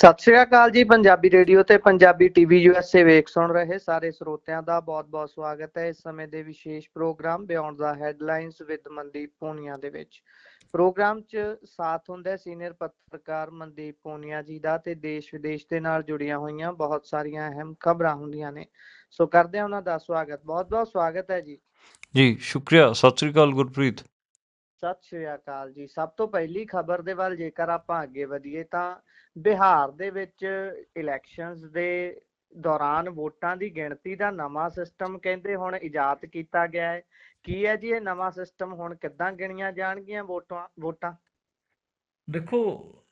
ਸਤਿ ਸ਼੍ਰੀ ਅਕਾਲ ਜੀ ਪੰਜਾਬੀ ਰੇਡੀਓ ਤੇ ਪੰਜਾਬੀ ਟੀਵੀ ਯੂਐਸਏ ਵੇਖ ਸੁਣ ਰਹੇ ਸਾਰੇ ਸਰੋਤਿਆਂ ਦਾ ਬਹੁਤ-ਬਹੁਤ ਸਵਾਗਤ ਹੈ। ਇਸ ਸਮੇਂ ਦੇ ਵਿਸ਼ੇਸ਼ ਪ੍ਰੋਗਰਾਮ ਬਿਯੋਂਡ ਦਾ ਹੈਡਲਾਈਨਸ ਵਿਦ ਮਨਦੀਪ ਪੂਨੀਆ ਦੇ ਵਿੱਚ। ਪ੍ਰੋਗਰਾਮ 'ਚ ਸਾਥ ਹੁੰਦਾ ਹੈ ਸੀਨੀਅਰ ਪੱਤਰਕਾਰ ਮਨਦੀਪ ਪੂਨੀਆ ਜੀ ਦਾ ਤੇ ਦੇਸ਼ ਵਿਦੇਸ਼ ਦੇ ਨਾਲ ਜੁੜੀਆਂ ਹੋਈਆਂ ਬਹੁਤ ਸਾਰੀਆਂ ਅਹਿਮ ਖਬਰਾਂ ਹੁੰਦੀਆਂ ਨੇ। ਸੋ ਕਰਦੇ ਹਾਂ ਉਹਨਾਂ ਦਾ ਸਵਾਗਤ। ਬਹੁਤ-ਬਹੁਤ ਸਵਾਗਤ ਹੈ ਜੀ। ਜੀ ਸ਼ੁਕਰੀਆ। ਸਤਿ ਸ੍ਰੀ ਅਕਾਲ ਗੁਰਪ੍ਰੀਤ। ਸਤਿ ਸ਼੍ਰੀ ਅਕਾਲ ਜੀ। ਸਭ ਤੋਂ ਪਹਿਲੀ ਖਬਰ ਦੇ ਵੱਲ ਜੇਕਰ ਆਪਾਂ ਅੱਗੇ ਵਧੀਏ ਤਾਂ ਬਿਹਾਰ ਦੇ ਵਿੱਚ ਇਲੈਕਸ਼ਨਸ ਦੇ ਦੌਰਾਨ ਵੋਟਾਂ ਦੀ ਗਿਣਤੀ ਦਾ ਨਵਾਂ ਸਿਸਟਮ ਕਹਿੰਦੇ ਹੁਣ ਇਜਾਦ ਕੀਤਾ ਗਿਆ ਹੈ। ਕੀ ਹੈ ਜੀ ਇਹ ਨਵਾਂ ਸਿਸਟਮ ਹੁਣ ਕਿੱਦਾਂ ਗਿਣੀਆਂ ਜਾਣਗੀਆਂ ਵੋਟਾਂ ਵੋਟਾਂ? ਦੇਖੋ,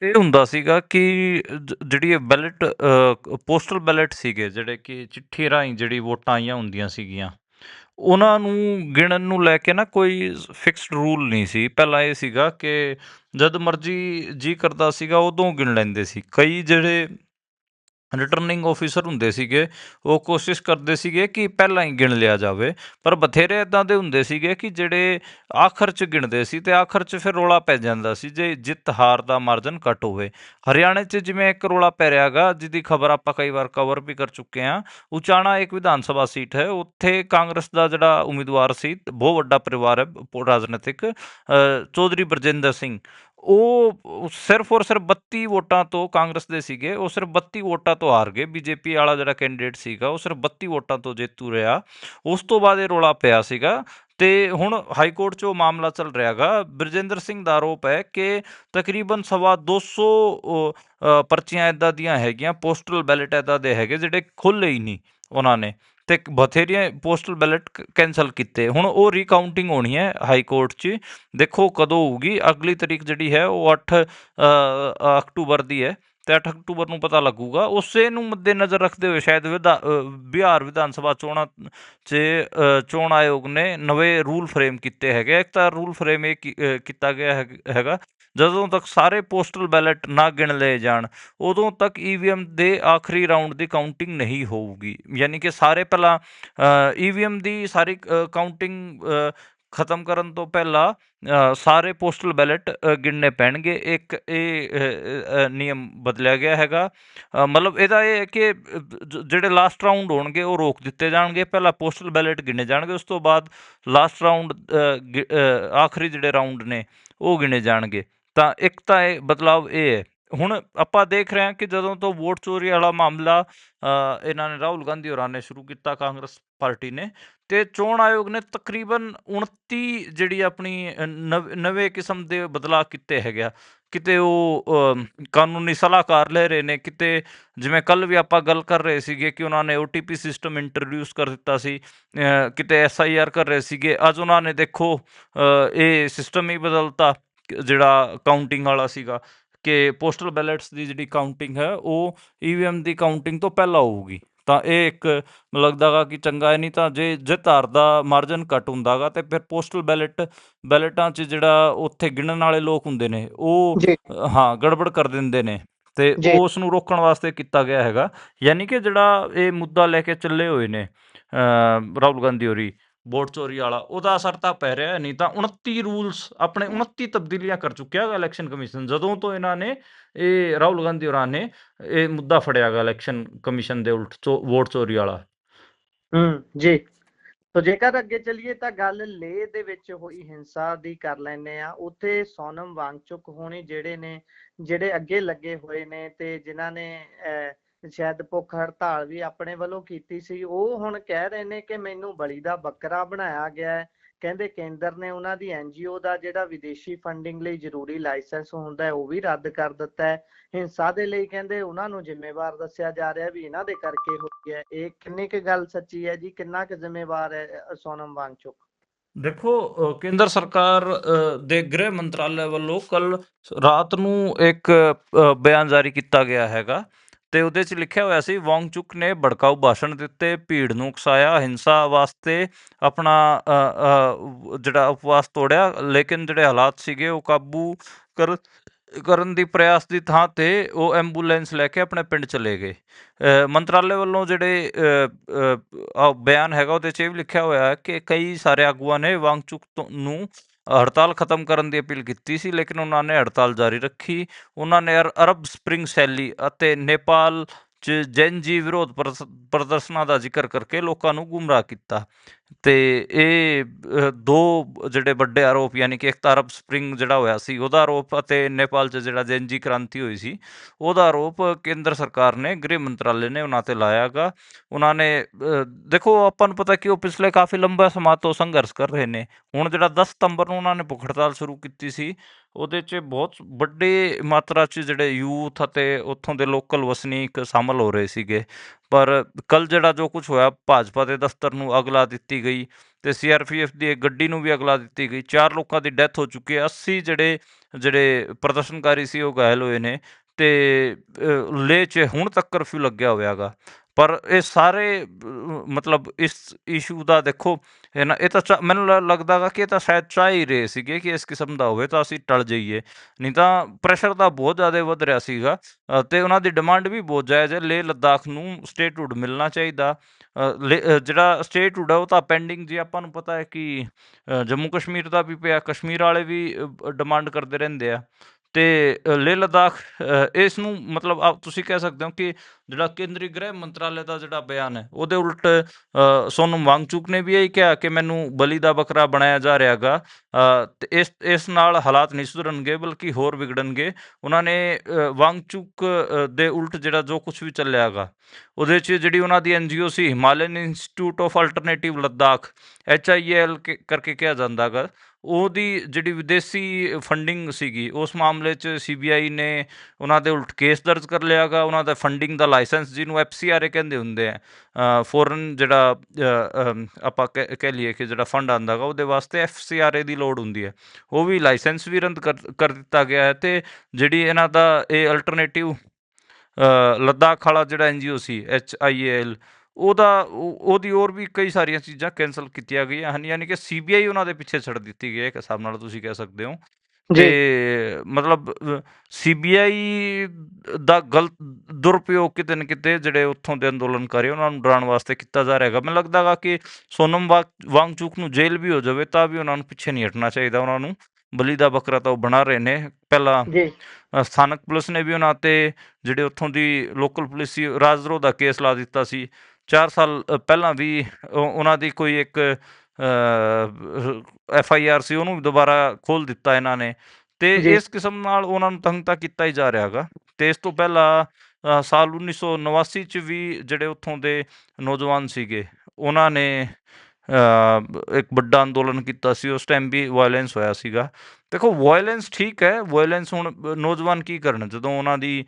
ਇਹ ਹੁੰਦਾ ਸੀਗਾ ਕਿ ਜਿਹੜੀ ਇਹ ਬੈਲਟ ਪੋਸਟਲ ਬੈਲਟ ਸੀਗੇ, ਜਿਹੜੇ ਕਿ ਚਿੱਠੀ ਰਾਹੀਂ ਜਿਹੜੀ ਵੋਟਾਂ ਆਈਆਂ ਹੁੰਦੀਆਂ ਸੀਗੀਆਂ। ਉਹਨਾਂ ਨੂੰ ਗਿਣਨ ਨੂੰ ਲੈ ਕੇ ਨਾ ਕੋਈ ਫਿਕਸਡ ਰੂਲ ਨਹੀਂ ਸੀ। ਪਹਿਲਾਂ ਇਹ ਸੀਗਾ ਕਿ ਜਦ ਮਰਜ਼ੀ ਜੀ ਕਰਦਾ ਸੀਗਾ, ਉਦੋਂ ਗਿਣ ਲੈਂਦੇ ਸੀ। ਕਈ ਜਿਹੜੇ ਰਿਟਰਨਿੰਗ ਆਫੀਸਰ ਹੁੰਦੇ ਸੀਗੇ, ਉਹ ਕੋਸ਼ਿਸ਼ ਕਰਦੇ ਸੀਗੇ ਕਿ ਪਹਿਲਾਂ ਹੀ ਗਿਣ ਲਿਆ ਜਾਵੇ, ਪਰ ਬਥੇਰੇ ਇਦਾਂ ਦੇ ਹੁੰਦੇ ਸੀਗੇ ਕਿ ਜਿਹੜੇ ਆਖਰ 'ਚ ਗਿਣਦੇ ਸੀ ਤੇ ਆਖਰ 'ਚ ਫਿਰ ਰੋਲਾ ਪੈ ਜਾਂਦਾ ਸੀ ਜੇ ਜਿੱਤ ਹਾਰ ਦਾ ਮਾਰਜਨ ਘੱਟ ਹੋਵੇ। ਹਰਿਆਣੇ 'ਚ ਜਿਵੇਂ ਇੱਕ ਰੋਲਾ ਪੈ ਰਿਹਾਗਾ ਜਿਹਦੀ ਖਬਰ ਆਪਾਂ ਕਈ ਵਾਰ ਕਵਰ ਵੀ ਕਰ ਚੁੱਕੇ ਹਾਂ, ਉਚਾਣਾ ਇੱਕ ਵਿਧਾਨ ਸਭਾ ਸੀਟ ਹੈ, ਉੱਥੇ ਕਾਂਗਰਸ ਦਾ ਜਿਹੜਾ ਉਮੀਦਵਾਰ ਸੀ, ਬਹੁਤ ਵੱਡਾ ਪਰਿਵਾਰ ਹੈ, ਰਾਜਨੀਤਿਕ ਚੌਧਰੀ ਬਰਜਿੰਦਰ ਸਿੰਘ ਉਹ ਸਿਰਫ ਔਰ ਸਿਰਫ 32 ਵੋਟਾਂ ਤੋਂ ਕਾਂਗਰਸ ਦੇ ਸੀਗੇ ਉਹ ਸਿਰਫ 32 ਵੋਟਾਂ ਤੋਂ ਹਾਰ ਗਏ। ਬੀਜੇਪੀ ਵਾਲਾ ਜਿਹੜਾ ਕੈਂਡੀਡੇਟ ਸੀਗਾ ਉਹ ਸਿਰਫ 32 ਵੋਟਾਂ ਤੋਂ ਜੇਤੂ ਰਿਹਾ। ਉਸ ਤੋਂ ਬਾਅਦ ਇਹ ਰੋਲਾ ਪਿਆ ਸੀਗਾ ਤੇ ਹੁਣ ਹਾਈ ਕੋਰਟ 'ਚ ਉਹ ਮਾਮਲਾ ਚੱਲ ਰਿਹਾਗਾ। ਬਰਜਿੰਦਰ ਸਿੰਘ ਦਾ ਆਰੋਪ ਹੈ ਕਿ ਤਕਰੀਬਨ ਸਵਾ 200 ਅ, ਪਰਚੀਆਂ ਇਦਾਂ ਦੀਆਂ ਹੈਗੀਆਂ ਪੋਸਟਲ ਬੈਲਟ ਇਦਾਂ ਦੇ ਹੈਗੇ ਜਿਹੜੇ ਖੁੱਲੇ ਹੀ ਨਹੀਂ ਉਹਨਾਂ ਨੇ। ਤੇ ਬਥੇਰੀਆਂ ਪੋਸਟਲ ਬੈਲਟ ਕੈਨਸਲ ਕੀਤੇ। ਹੁਣ ਉਹ ਰੀਕਾਊਂਟਿੰਗ ਹੋਣੀ ਹੈ ਹਾਈ ਕੋਰਟ 'ਚ। ਦੇਖੋ ਕਦੋਂ ਹੋਊਗੀ। ਅਗਲੀ ਤਰੀਕ ਜਿਹੜੀ ਹੈ ਉਹ 8 ਅਕਤੂਬਰ ਦੀ ਹੈ ਤੇ 8 ਅਕਤੂਬਰ ਨੂੰ ਪਤਾ ਲੱਗੂਗਾ। ਉਸੇ ਨੂੰ ਮੱਦੇ ਨਜ਼ਰ ਰੱਖਦੇ ਹੋਏ ਸ਼ਾਇਦ ਵਿਧਾ- ਬਿਹਾਰ ਵਿਧਾਨ ਸਭਾ ਚੋਣਾਂ 'ਚ ਚੋਣ ਆਯੋਗ ਨੇ ਨਵੇਂ ਰੂਲ ਫਰੇਮ ਕੀਤੇ ਹੈਗੇ ਇੱਕ ਤਾਂ ਰੂਲ ਫਰੇਮ ਇਹ ਕੀ- ਕੀਤਾ ਗਿਆ ਹੈਗਾ ਜਦੋਂ ਤੱਕ ਸਾਰੇ ਪੋਸਟਲ ਬੈਲਟ ਨਾ ਗਿਣ ਲਏ ਜਾਣ, ਉਦੋਂ ਤੱਕ ਈਵੀਐਮ ਦੇ ਆਖਰੀ ਰਾਊਂਡ ਦੀ ਕਾਊਂਟਿੰਗ ਨਹੀਂ ਹੋਊਗੀ। ਯਾਨੀ ਕਿ ਸਾਰੇ ਪਹਿਲਾਂ ਈਵੀਐਮ ਦੀ ਸਾਰੀ ਕਾਊਂਟਿੰਗ ਖਤਮ ਕਰਨ ਤੋਂ ਪਹਿਲਾਂ ਸਾਰੇ ਪੋਸਟਲ ਬੈਲਟ ਗਿਣਨੇ ਪੈਣਗੇ। ਇੱਕ ਇਹ ਨਿਯਮ ਬਦਲਿਆ ਗਿਆ ਹੈਗਾ। ਮਤਲਬ ਇਹਦਾ ਇਹ ਹੈ ਕਿ ਜਿਹੜੇ ਲਾਸਟ ਰਾਊਂਡ ਹੋਣਗੇ, ਉਹ ਰੋਕ ਦਿੱਤੇ ਜਾਣਗੇ। ਪਹਿਲਾਂ ਪੋਸਟਲ ਬੈਲਟ ਗਿਣੇ ਜਾਣਗੇ, ਉਸ ਤੋਂ ਬਾਅਦ ਲਾਸਟ ਰਾਊਂਡ ਆਖਰੀ ਜਿਹੜੇ ਰਾਊਂਡ ਨੇ, ਉਹ ਗਿਣੇ ਜਾਣਗੇ। ਤਾਂ ਇੱਕ ਤਾਂ ਇਹ ਬਦਲਾਵ ਇਹ ਹੈ। ਹੁਣ ਆਪਾਂ ਦੇਖ ਰਹੇ ਹਾਂ ਕਿ ਜਦੋਂ ਤੋਂ ਵੋਟ ਚੋਰੀ ਵਾਲਾ ਮਾਮਲਾ ਇਹਨਾਂ ਨੇ ਰਾਹੁਲ ਗਾਂਧੀ ਹੋਰਾਂ ਨੇ ਸ਼ੁਰੂ ਕੀਤਾ ਕਾਂਗਰਸ ਪਾਰਟੀ ਨੇ ਤੇ ਚੋਣ ਆਯੋਗ ਨੇ ਤਕਰੀਬਨ 29 ਜਿਹੜੀ ਆਪਣੀ ਨਵ- ਨਵੇਂ ਕਿਸਮ ਦੇ ਬਦਲਾਅ ਕੀਤੇ ਹੈਗੇ ਆ। ਕਿਤੇ ਉਹ ਕਾਨੂੰਨੀ ਸਲਾਹਕਾਰ ਲੈ ਰਹੇ ਨੇ ਕਿਤੇ ਜਿਵੇਂ ਕੱਲ ਵੀ ਆਪਾਂ ਗੱਲ ਕਰ ਰਹੇ ਸੀਗੇ ਕਿ ਉਹਨਾਂ ਨੇ OTP ਸਿਸਟਮ ਇੰਟਰੋਡਿਊਸ ਕਰ ਦਿੱਤਾ ਸੀ ਅ, ਕਿਤੇ SIR ਕਰ ਰਹੇ ਸੀਗੇ ਅੱਜ ਉਹਨਾਂ ਨੇ ਦੇਖੋ ਇਹ ਸਿਸਟਮ ਹੀ ਬਦਲਤਾ। ਜਿਹੜਾ ਕਾਊਂਟਿੰਗ ਵਾਲਾ ਸੀਗਾ ਕਿ ਪੋਸਟਲ ਬੈਲਟਸ ਦੀ ਜਿਹੜੀ ਕਾਊਂਟਿੰਗ ਹੈ ਉਹ ਈਵੀਐਮ ਦੀ ਕਾਊਂਟਿੰਗ ਤੋਂ ਪਹਿਲਾਂ ਹੋਊਗੀ। ਤਾਂ ਇਹ ਇੱਕ ਲੱਗਦਾਗਾ ਕਿ ਚੰਗਾ ਹੈ ਨਹੀਂ ਤਾਂ ਜੇ ਜਿੱਤ ਹਾਰ ਦਾ ਮਾਰਜਨ ਘੱਟ ਹੁੰਦਾਗਾ ਤੇ ਫਿਰ ਪੋਸਟਲ ਬੈਲਟ ਬੈਲਟਾਂ 'ਚ ਜਿਹੜਾ ਉੱਥੇ ਗਿਣਨ ਵਾਲੇ ਲੋਕ ਹੁੰਦੇ ਨੇ ਉਹ ਜੀ। ਹਾਂ ਗੜਬੜ ਕਰ ਦਿੰਦੇ ਨੇ। ਤੇ ਜੀ। ਉਸ ਨੂੰ ਰੋਕਣ ਵਾਸਤੇ ਕੀਤਾ ਗਿਆ ਹੈਗਾ। ਯਾਨੀ ਕਿ ਜਿਹੜਾ ਇਹ ਮੁੱਦਾ ਲੈ ਕੇ ਚੱਲੇ ਹੋਏ ਨੇ ਰਾਹੁਲ ਗਾਂਧੀ ਹੋਰੀ ਵੋਟ ਚੋਰੀ ਵਾਲਾ, ਉਹਦਾ ਅਸਰ ਤਾਂ ਪੈ ਰਿਹਾ ਨਹੀਂ ਤਾਂ 29 ਰੂਲਸ ਆਪਣੇ 29 ਤਬਦੀਲੀਆਂ ਕਰ ਚੁੱਕਿਆ ਹੈਗਾ ਇਲੈਕਸ਼ਨ ਕਮਿਸ਼ਨ ਜਦੋਂ ਤੋਂ ਇਹਨਾਂ ਨੇ ਇਹ ਰਾਹੁਲ ਗਾਂਧੀ ਹੋਰਾਂ ਨੇ ਇਹ ਮੁੱਦਾ ਫੜਿਆ ਹੈਗਾ ਇਲੈਕਸ਼ਨ ਕਮਿਸ਼ਨ ਦੇ ਉਲਟ ਵੋਟ ਚੋਰੀ ਵਾਲਾ। ਹੂੰ, ਜੀ। ਸੋ ਜੇਕਰ ਅੱਗੇ ਚੱਲੀਏ ਤਾਂ ਗੱਲ ਲੇਹ ਦੇ ਵਿੱਚ ਹੋਈ ਹਿੰਸਾ ਦੀ ਕਰ ਲੈਨੇ ਆ ਉੱਥੇ ਸੋਨਮ ਵਾਂਗਚੁਕ ਹੋਣੀ ਜਿਹੜੇ ਨੇ, ਜਿਹੜੇ ਅੱਗੇ ਲੱਗੇ ਹੋਏ ਨੇ ਤੇ ਜਿਨ੍ਹਾਂ ਨੇ ਸ਼ਾਇਦ ਭੁੱਖ ਹੜਤਾਲ ਵੀ ਆਪਣੇ ਵੱਲੋਂ ਕੀਤੀ ਸੀ। ਉਹ ਹੁਣ ਕਹਿ ਰਹੇ ਨੇ ਕਿ ਮੈਨੂੰ ਬਲੀ ਦਾ ਬੱਕਰਾ ਬਣਾਇਆ ਗਿਆ ਹੈ। ਕਹਿੰਦੇ ਕੇਂਦਰ ਨੇ ਉਹਨਾਂ ਦੀ ਐਨਜੀਓ ਦਾ ਜਿਹੜਾ ਵਿਦੇਸ਼ੀ ਫੰਡਿੰਗ ਲਈ ਜ਼ਰੂਰੀ ਲਾਇਸੈਂਸ ਹੁੰਦਾ ਹੈ ਉਹ ਵੀ ਰੱਦ ਕਰ ਦਿੱਤਾ ਹੈ। ਹਿੰਸਾ ਦੇ ਲਈ ਕਹਿੰਦੇ ਉਹਨਾਂ ਨੂੰ ਜ਼ਿੰਮੇਵਾਰ ਦੱਸਿਆ ਜਾ ਰਿਹਾ ਵੀ ਇਹਨਾਂ ਦੇ ਕਰਕੇ ਹੋਈ ਹੈ। ਇਹ ਕਿੰਨੀ ਕੁ ਗੱਲ ਸੱਚੀ ਹੈ ਜੀ? ਕਿੰਨਾ ਕੁ ਜ਼ਿੰਮੇਵਾਰ ਹੈ ਅ, ਸੋਨਮ ਵਾਂਗਚੁਕ? ਦੇਖੋ ਕੇਂਦਰ ਸਰਕਾਰ ਦੇ ਗ੍ਰਹਿ ਮੰਤਰਾਲੇ ਵੱਲੋਂ ਕੱਲ ਰਾਤ ਨੂੰ ਇੱਕ ਬਿਆਨ ਜਾਰੀ ਕੀਤਾ ਗਿਆ ਹੈਗਾ। ਤੇ ਉਹਦੇ 'ਚ ਲਿਖਿਆ ਹੋਇਆ ਸੀ ਵਾਂਗਚੁਕ ਨੇ ਭੜਕਾਊ ਭਾਸ਼ਣ ਦਿੱਤੇ, ਭੀੜ ਨੂੰ ਉਕਸਾਇਆ, ਹਿੰਸਾ ਵਾਸਤੇ ਆਪਣਾ ਜਿਹੜਾ ਉਪਵਾਸ ਤੋੜਿਆ, ਲੇਕਿਨ ਜਿਹੜੇ ਹਾਲਾਤ ਸੀਗੇ ਉਹ ਕਾਬੂ ਕਰ, ਕਰਨ ਦੀ ਪ੍ਰਯਾਸ ਦੀ ਥਾਂ ਤੇ ਉਹ ਐਂਬੂਲੈਂਸ ਲੈ ਕੇ ਆਪਣੇ ਪਿੰਡ ਚਲੇ ਗਏ। ਮੰਤਰਾਲੇ ਵੱਲੋਂ ਜਿਹੜੇ ਬਿਆਨ ਹੈਗਾ, ਉਹਦੇ 'ਚ ਇਹ ਵੀ ਲਿਖਿਆ ਹੋਇਆ ਹੈ ਕਿ ਕਈ ਸਾਰੇ ਆਗੂਆਂ ਨੇ ਵਾਂਗਚੁਕ ਤੋਂ- ਨੂੰ ਹੜਤਾਲ ਖਤਮ ਕਰਨ ਦੀ ਅਪੀਲ ਕੀਤੀ ਸੀ, ਲੇਕਿਨ ਉਹਨਾਂ ਨੇ ਹੜਤਾਲ ਜਾਰੀ ਰੱਖੀ। ਉਹਨਾਂ ਨੇ ਅਰ- ਅਰਬ ਸਪ੍ਰਿੰਗ ਸੈਲੀ ਅਤੇ ਨੇਪਾਲ 'ਚ ਜੈਨਜੀ ਵਿਰੋਧ ਪ੍ਰਦਰਸ- ਪ੍ਰਦਰਸ਼ਨਾਂ ਦਾ ਜ਼ਿਕਰ ਕਰਕੇ ਲੋਕਾਂ ਨੂੰ ਗੁੰਮਰਾਹ ਕੀਤਾ। ਤੇ ਇਹ ਦੋ ਜਿਹੜੇ ਵੱਡੇ ਆਰੋਪ ਯਾਨੀ ਕਿ ਇੱਕ ਤਾਂ ਅਰਬ ਸਪ੍ਰਿੰਗ ਜਿਹੜਾ ਹੋਇਆ ਸੀ, ਉਹਦਾ ਆਰੋਪ ਅਤੇ ਨੇਪਾਲ 'ਚ ਜਿਹੜਾ ਜੈਨਜੀ ਕ੍ਰਾਂਤੀ ਹੋਈ ਸੀ, ਉਹਦਾ ਆਰੋਪ ਕੇਂਦਰ ਸਰਕਾਰ ਨੇ, ਗ੍ਰਹਿ ਮੰਤਰਾਲੇ ਨੇ ਉਹਨਾਂ ਤੇ ਲਾਇਆਗਾ ਉਹਨਾਂ ਨੇ ਦੇਖੋ ਆਪਾਂ ਨੂੰ ਪਤਾ ਕਿ ਉਹ ਪਿਛਲੇ ਕਾਫੀ ਲੰਬਾ ਸਮਾਂ ਤੋਂ ਸੰਘਰਸ਼ ਕਰ ਰਹੇ ਨੇ। ਹੁਣ ਜਿਹੜਾ 10 ਸਤੰਬਰ ਨੂੰ ਉਹਨਾਂ ਨੇ ਭੁੱਖ ਹੜਤਾਲ ਸ਼ੁਰੂ ਕੀਤੀ ਸੀ, ਉਹਦੇ 'ਚ ਬਹੁਤ ਵੱਡੇ ਮਾਤਰਾ 'ਚ ਜਿਹੜੇ ਯੂਥ ਅਤੇ ਉੱਥੋਂ ਦੇ ਲੋਕਲ ਵਸਨੀਕ ਸ਼ਾਮਲ ਹੋ ਰਹੇ ਸੀਗੇ। ਪਰ ਕੱਲ ਜਿਹੜਾ ਜੋ ਕੁਝ ਹੋਇਆ ਭਾਜਪਾ ਦੇ ਦਫ਼ਤਰ ਨੂੰ ਅਗਲਾ ਦਿੱਤੀ ਗਈ ਤੇ ਸੀਆਰਪੀਐਫ ਦੀ ਇੱਕ ਗੱਡੀ ਨੂੰ ਵੀ ਅਗਲਾ ਦਿੱਤੀ ਗਈ। ਚਾਰ ਲੋਕਾਂ ਦੀ ਡੈਥ ਹੋ ਚੁੱਕੀ ਹੈ। 80 ਜਿਹੜੇ ਜਿਹੜੇ ਪ੍ਰਦਰਸ਼ਨਕਾਰੀ ਸੀ ਉਹ ਘਾਇਲ ਹੋਏ ਨੇ ਤੇ ਅ, ਲੇਹ 'ਚ ਹੁਣ ਤੱਕ ਕਰਫਿਊ ਲੱਗਿਆ ਹੋਇਆਗਾ ਪਰ ਇਹ ਸਾਰੇ ਮਤਲਬ ਇਸ ਇਸ਼ੂ ਦਾ ਦੇਖੋ ਇਹ ਨਾ ਇਹ ਤਾਂ ਚਾ- ਮੈਨੂੰ ਲ- ਲੱਗਦਾਗਾ ਕਿ ਇਹ ਤਾਂ ਸ਼ਾਇਦ ਚਾਹ ਹੀ ਰਹੇ ਸੀਗੇ ਕਿ ਇਸ ਕਿਸਮ ਦਾ ਹੋਵੇ ਤਾਂ ਅਸੀਂ ਟਲ ਜਾਈਏ। ਨਹੀਂ ਤਾਂ ਪ੍ਰੈਸ਼ਰ ਤਾਂ ਬਹੁਤ ਜ਼ਿਆਦਾ ਵੱਧ ਰਿਹਾ ਸੀਗਾ ਅ, ਤੇ ਉਹਨਾਂ ਦੀ ਡਿਮਾਂਡ ਵੀ ਬਹੁਤ ਜਾਇਜ਼ ਹੈ। ਲੇਹ ਲਦਾਖ ਨੂੰ ਸਟੇਟਹੁੱਡ ਮਿਲਣਾ ਚਾਹੀਦਾ। ਲੇ- ਜਿਹੜਾ ਸਟੇਟਹੁੱਡ ਹੈ ਉਹ ਤਾਂ ਪੈਂਡਿੰਗ ਜੀ ਆਪਾਂ ਨੂੰ ਪਤਾ ਹੈ ਕਿ ਜੰਮੂ ਕਸ਼ਮੀਰ ਦਾ ਵੀ ਪਿਆ ਕਸ਼ਮੀਰ ਵਾਲੇ ਵੀ ਡਿਮਾਂਡ ਕਰਦੇ ਰਹਿੰਦੇ ਆ। ਤੇ ਅ, ਲੇਹ ਲਦਾਖ ਅ, ਇਸ ਨੂੰ ਮਤਲਬ ਆਪ ਤੁਸੀਂ ਕਹਿ ਸਕਦੇ ਹੋ ਕਿ ਜਿਹੜਾ ਕੇਂਦਰੀ ਗ੍ਰਹਿ ਮੰਤਰਾਲੇ ਦਾ ਜਿਹੜਾ ਬਿਆਨ ਹੈ ਉਹਦੇ ਉਲਟ ਅ, ਸੋਨਮ ਵਾਂਗਚੁਕ ਨੇ ਵੀ ਇਹੀ ਕਿਹਾ ਕਿ ਮੈਨੂੰ ਬਲੀ ਦਾ ਬੱਕਰਾ ਬਣਾਇਆ ਜਾ ਰਿਹਾਗਾ ਅ, ਤੇ ਇਸ ਇਸ ਨਾਲ ਹਾਲਾਤ ਨਹੀਂ ਸੁਧਰਨਗੇ ਬਲਕਿ ਹੋਰ ਵਿਗੜਨਗੇ। ਉਹਨਾਂ ਨੇ ਅ, ਵਾਂਗਚੁਕ ਅ, ਦੇ ਉਲਟ ਜਿਹੜਾ ਜੋ ਕੁਝ ਵੀ ਚੱਲਿਆ ਚੱਲਿਆਗਾ ਉਹਦੇ 'ਚ ਜਿਹੜੀ ਉਹਨਾਂ ਦੀ NGO C Himalayan institute of alternative Ladakh H I L ਕਰਕੇ ਕਿਹਾ ਜਾਂਦਾ ਜਾਂਦਾਗਾ ਉਹਦੀ ਜਿਹੜੀ ਵਿਦੇਸ਼ੀ ਫੰਡਿੰਗ ਸੀਗੀ, ਉਸ ਮਾਮਲੇ 'ਚ ਸੀਬੀਆਈ ਨੇ ਉਹਨਾਂ ਦੇ ਉਲਟ ਕੇਸ ਦਰਜ ਕਰ ਲਿਆਗਾ ਉਹਨਾਂ ਦਾ ਫੰਡਿੰਗ ਦਾ ਲਾਇਸੈਂਸ ਜਿਹਨੂੰ ਐਫਸੀਆਰਏ ਕਹਿੰਦੇ ਹੁੰਦੇ ਆ ਫੋਰਨ ਜਿਹੜਾ ਆਪਾਂ ਕਹਿ ਕਹਿ ਲਈਏ ਕਿ ਜਿਹੜਾ ਫੰਡ ਆਂਦਾਗਾ ਉਹਦੇ ਵਾਸਤੇ ਐਫਸੀਆਰਏ ਦੀ ਲੋੜ ਹੁੰਦੀ ਹੈ। ਉਹ ਵੀ ਲਾਇਸੈਂਸ ਵੀ ਰੱਦ ਕਰ ਕਰ ਦਿੱਤਾ ਗਿਆ ਹੈ ਤੇ ਜਿਹੜੀ ਇਹਨਾਂ ਦਾ ਇਹ ਅਲਟਰਨੇਟਿਵ ਲੱਦਾਖ ਵਾਲਾ ਜਿਹੜਾ ਐਨਜੀਓ ਸੀ ਐਚ ਆਈ ਐਲ ਉਹਦਾ ਉਹ- ਉਹਦੀ ਹੋਰ ਵੀ ਕਈ ਸਾਰੀਆਂ ਚੀਜ਼ਾਂ ਕੈਨਸਲ ਕੀਤੀਆਂ ਗਈਆਂ ਹਨ ਯਾਨੀ ਕਿ ਸੀਬੀਆਈ ਉਹਨਾਂ ਦੇ ਪਿੱਛੇ ਛੱਡ ਦਿੱਤੀ ਗਈ ਹੈ ਇੱਕ ਹਿਸਾਬ ਨਾਲ ਤੁਸੀਂ ਕਹਿ ਸਕਦੇ ਹੋ। ਜੀ। ਤੇ ਮਤਲਬ ਸੀਬੀਆਈ ਦਾ ਗਲਤ ਦੁਰਉਪਯੋਗ ਕਿਤੇ ਨਾ ਕਿਤੇ ਜਿਹੜੇ ਉੱਥੋਂ ਦੇ ਅੰਦੋਲਨਕਾਰੀ ਉਹਨਾਂ ਨੂੰ ਡਰਾਉਣ ਵਾਸਤੇ ਕੀਤਾ ਜਾ ਰਿਹਾ ਹੈਗਾ। ਮੈਨੂੰ ਲੱਗਦਾਗਾ ਕਿ ਸੋਨਮ ਵਾਂਗ- ਵਾਂਗਚੁਕ ਨੂੰ ਜੇਲ੍ਹ ਵੀ ਹੋ ਜਾਵੇ ਤਾਂ ਵੀ ਉਹਨਾਂ ਨੂੰ ਪਿੱਛੇ ਨਹੀਂ ਹਟਣਾ ਚਾਹੀਦਾ। ਉਹਨਾਂ ਨੂੰ ਬਲੀ ਦਾ ਬੱਕਰਾ ਤਾਂ ਉਹ ਬਣਾ ਰਹੇ ਨੇ। ਪਹਿਲਾਂ ਜੀ। ਸਥਾਨਕ ਪੁਲਿਸ ਨੇ ਵੀ ਉਹਨਾਂ ਤੇ ਜਿਹੜੇ ਉੱਥੋਂ ਦੀ ਲੋਕਲ ਪੁਲਿਸ ਸੀ ਰਾਜਦਰੋਹ ਦਾ ਕੇਸ ਲਾ ਦਿੱਤਾ ਸੀ। 4 ਸਾਲ ਪਹਿਲਾਂ ਵੀ ਉਹ- ਉਹਨਾਂ ਦੀ ਕੋਈ ਇੱਕ ਐਫ ਆਈ ਆਰ ਸੀ ਉਹਨੂੰ ਵੀ ਦੁਬਾਰਾ ਖੋਲ ਦਿੱਤਾ ਇਹਨਾਂ ਨੇ ਤੇ। ਇਸ ਕਿਸਮ ਨਾਲ ਉਹਨਾਂ ਨੂੰ ਤੰਗ ਤਾਂ ਕੀਤਾ ਹੀ ਜਾ ਰਿਹਾ ਹੈਗਾ ਤੇ ਇਸ ਤੋਂ ਪਹਿਲਾਂ ਸਾਲ 1989 ਚ ਵੀ ਜਿਹੜੇ ਉੱਥੋਂ ਦੇ ਨੌਜਵਾਨ ਸੀਗੇ ਉਹਨਾਂ ਨੇ ਇੱਕ ਵੱਡਾ ਅੰਦੋਲਨ ਕੀਤਾ ਸੀ ਉਸ ਟਾਈਮ ਵੀ ਵਾਇਲੈਂਸ ਹੋਇਆ ਸੀਗਾ। ਦੇਖੋ ਵਾਇਲੈਂਸ ਠੀਕ ਹੈ ਵਾਇਲੈਂਸ ਹੁਣ ਨੌਜਵਾਨ ਕੀ ਕਰਨ? ਜਦੋਂ ਉਹਨਾਂ ਦੀ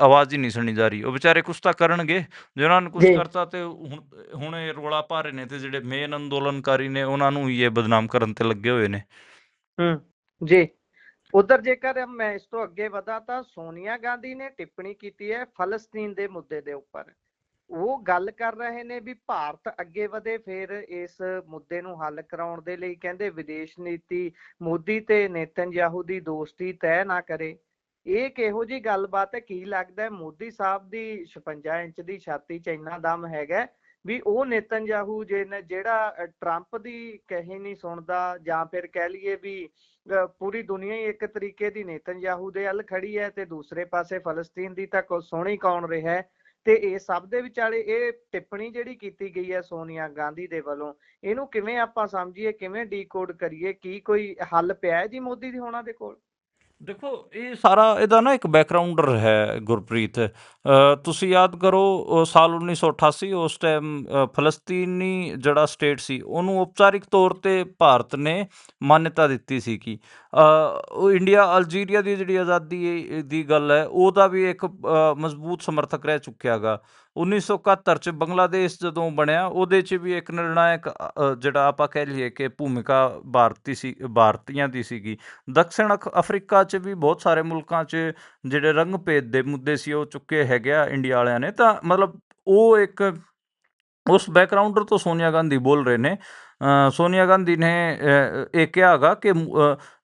ਆਵਾਜ਼ ਹੀ ਨਹੀਂ ਸੁਣੀ ਜਾ ਰਹੀ। ਉਹ ਵਿਚਾਰੇ ਕੁਛ ਤਾਂ ਕਰਨਗੇ। ਜੇ ਉਹਨਾਂ ਨੇ ਕੁਝ। ਕਰਤਾ ਤੇ ਹੁਣ ਹੁਣ ਇਹ ਰੋਲਾ ਪਾ ਰਹੇ ਨੇ ਤੇ ਜਿਹੜੇ ਮੇਨ ਅੰਦੋਲਨਕਾਰੀ ਨੇ ਉਹਨਾਂ ਨੂੰ ਇਹ ਬਦਨਾਮ ਕਰਨ ਤੇ ਲੱਗੇ ਹੋਏ ਨੇ। ਹੂੰ ਜੀ। ਉਧਰ ਜੇਕਰ ਮੈਂ ਇਸ ਤੋਂ ਅੱਗੇ ਵਧਾ ਤਾਂ ਸੋਨੀਆ ਗਾਂਧੀ ਨੇ ਟਿੱਪਣੀ ਕੀਤੀ ਹੈ ਫਲਸਤੀਨ ਦੇ ਮੁੱਦੇ ਦੇ ਉੱਪਰ। ਉਹ ਗੱਲ ਕਰ ਰਹੇ ਨੇ ਵੀ ਭਾਰਤ ਅੱਗੇ ਵਧੇ ਫਿਰ ਇਸ ਮੁੱਦੇ ਨੂੰ ਹੱਲ ਕਰਾਉਣ ਦੇ ਲਈ ਕਹਿੰਦੇ ਵਿਦੇਸ਼ ਨੀਤੀ ਮੋਦੀ ਤੇ ਨੇਤਨਯਾਹੂ ਦੀ ਦੋਸਤੀ ਤੈਅ ਨਾ ਕਰੇ। ਇਹ ਕਿਹੋ ਜੀ ਗੱਲਬਾਤ ਹੈ? ਕੀ ਲੱਗਦਾ ਹੈ? ਮੋਦੀ ਸਾਹਿਬ ਦੀ 56 ਇੰਚ ਦੀ ਛਾਤੀ 'ਚ ਇੰਨਾ ਦਮ ਹੈਗਾ ਵੀ ਉਹ ਨੇਤਨਯਾਹੂ ਜੇ ਜਿਹੜਾ ਟਰੰਪ ਦੀ ਕਹੇ ਨਹੀਂ ਸੁਣਦਾ ਜਾਂ ਫਿਰ ਕਹਿ ਲਈਏ ਵੀ ਅ, ਪੂਰੀ ਦੁਨੀਆ ਹੀ ਇੱਕ ਤਰੀਕੇ ਦੀ ਨੇਤਨਯਾਹੂ ਦੇ ਵੱਲ ਖੜੀ ਹੈ ਤੇ ਦੂਸਰੇ ਪਾਸੇ ਫਲਸਤੀਨ ਦੀ ਤਾਂ ਕੋ ਸੁਣੀ ਕੌਣ ਰਿਹਾ ਹੈ? ਤੇ ਇਹ ਸਭ ਦੇ ਵਿਚਾਲੇ ਇਹ ਟਿੱਪਣੀ ਜਿਹੜੀ ਕੀਤੀ ਗਈ ਹੈ ਸੋਨੀਆ ਗਾਂਧੀ ਦੇ ਵੱਲੋਂ, ਇਹਨੂੰ ਕਿਵੇਂ ਆਪਾਂ ਸਮਝੀਏ, ਕਿਵੇਂ ਡੀਕੋਡ ਕਰੀਏ, ਕੀ ਕੋਈ ਹੱਲ ਪਿਆ ਹੈ ਜੀ ਮੋਦੀ ਦੀ ਹੋਣਾ ਦੇ ਕੋਲ? ਦੇਖੋ, ਇਹ ਸਾਰਾ ਇਹਦਾ ਨਾ ਇੱਕ ਬੈਕਗ੍ਰਾਉਂਡਰ ਹੈ ਗੁਰਪ੍ਰੀਤ। ਤੁਸੀਂ ਯਾਦ ਕਰੋ ਉਹ ਸਾਲ 1988 ਉਸ ਟਾਈਮ ਫਲਸਤੀਨੀ ਜਿਹੜਾ ਸਟੇਟ ਸੀ, ਉਹਨੂੰ ਔਪਚਾਰਿਕ ਤੌਰ ਤੇ ਭਾਰਤ ਨੇ ਮਾਨਤਾ ਦਿੱਤੀ ਸੀ ਕਿ ਉਹ ਇੰਡੀਆ, ਅਲਜੀਰੀਆ ਦੀ ਜਿਹੜੀ ਆਜ਼ਾਦੀ ਦੀ ਗੱਲ ਹੈ, ਉਹਦਾ ਵੀ ਇੱਕ ਮਜ਼ਬੂਤ ਸਮਰਥਕ ਰਹਿ ਚੁੱਕਿਆਗਾ 1971 ਚ ਬੰਗਲਾਦੇਸ਼ ਜਦੋਂ ਬਣਿਆ, ਉਹਦੇ ਚ ਵੀ ਇੱਕ ਨਿਰਣਾਇਕ ਜਿਹੜਾ ਆਪਾਂ ਕਹਿ ਲਈਏ ਕਿ ਭੂਮਿਕਾ ਭਾਰਤੀ ਸੀ, ਭਾਰਤੀਆਂ ਦੀ ਸੀਗੀ। ਦਕਸ਼ਣ ਅਫਰੀਕਾ 'ਚ ਵੀ ਬਹੁਤ ਸਾਰੇ ਮੁਲਕਾਂ 'ਚ ਜਿਹੜੇ ਰੰਗ ਭੇਦ ਦੇ ਮੁੱਦੇ ਸੀ, ਉਹ ਚੁੱਕੇ ਹੈਗੇ ਆ ਇੰਡੀਆ ਵਾਲਿਆਂ ਨੇ। ਤਾਂ ਮਤਲਬ ਉਹ ਇੱਕ ਉਸ ਬੈਕਗ੍ਰਾਉਂਡਰ ਤੋਂ ਸੋਨੀਆ ਗਾਂਧੀ ਬੋਲ ਰਹੇ ਨੇ ਸੋਨੀਆ ਗਾਂਧੀ ਨੇ ਇਹ ਕਿਹਾ ਹੈਗਾ ਕਿ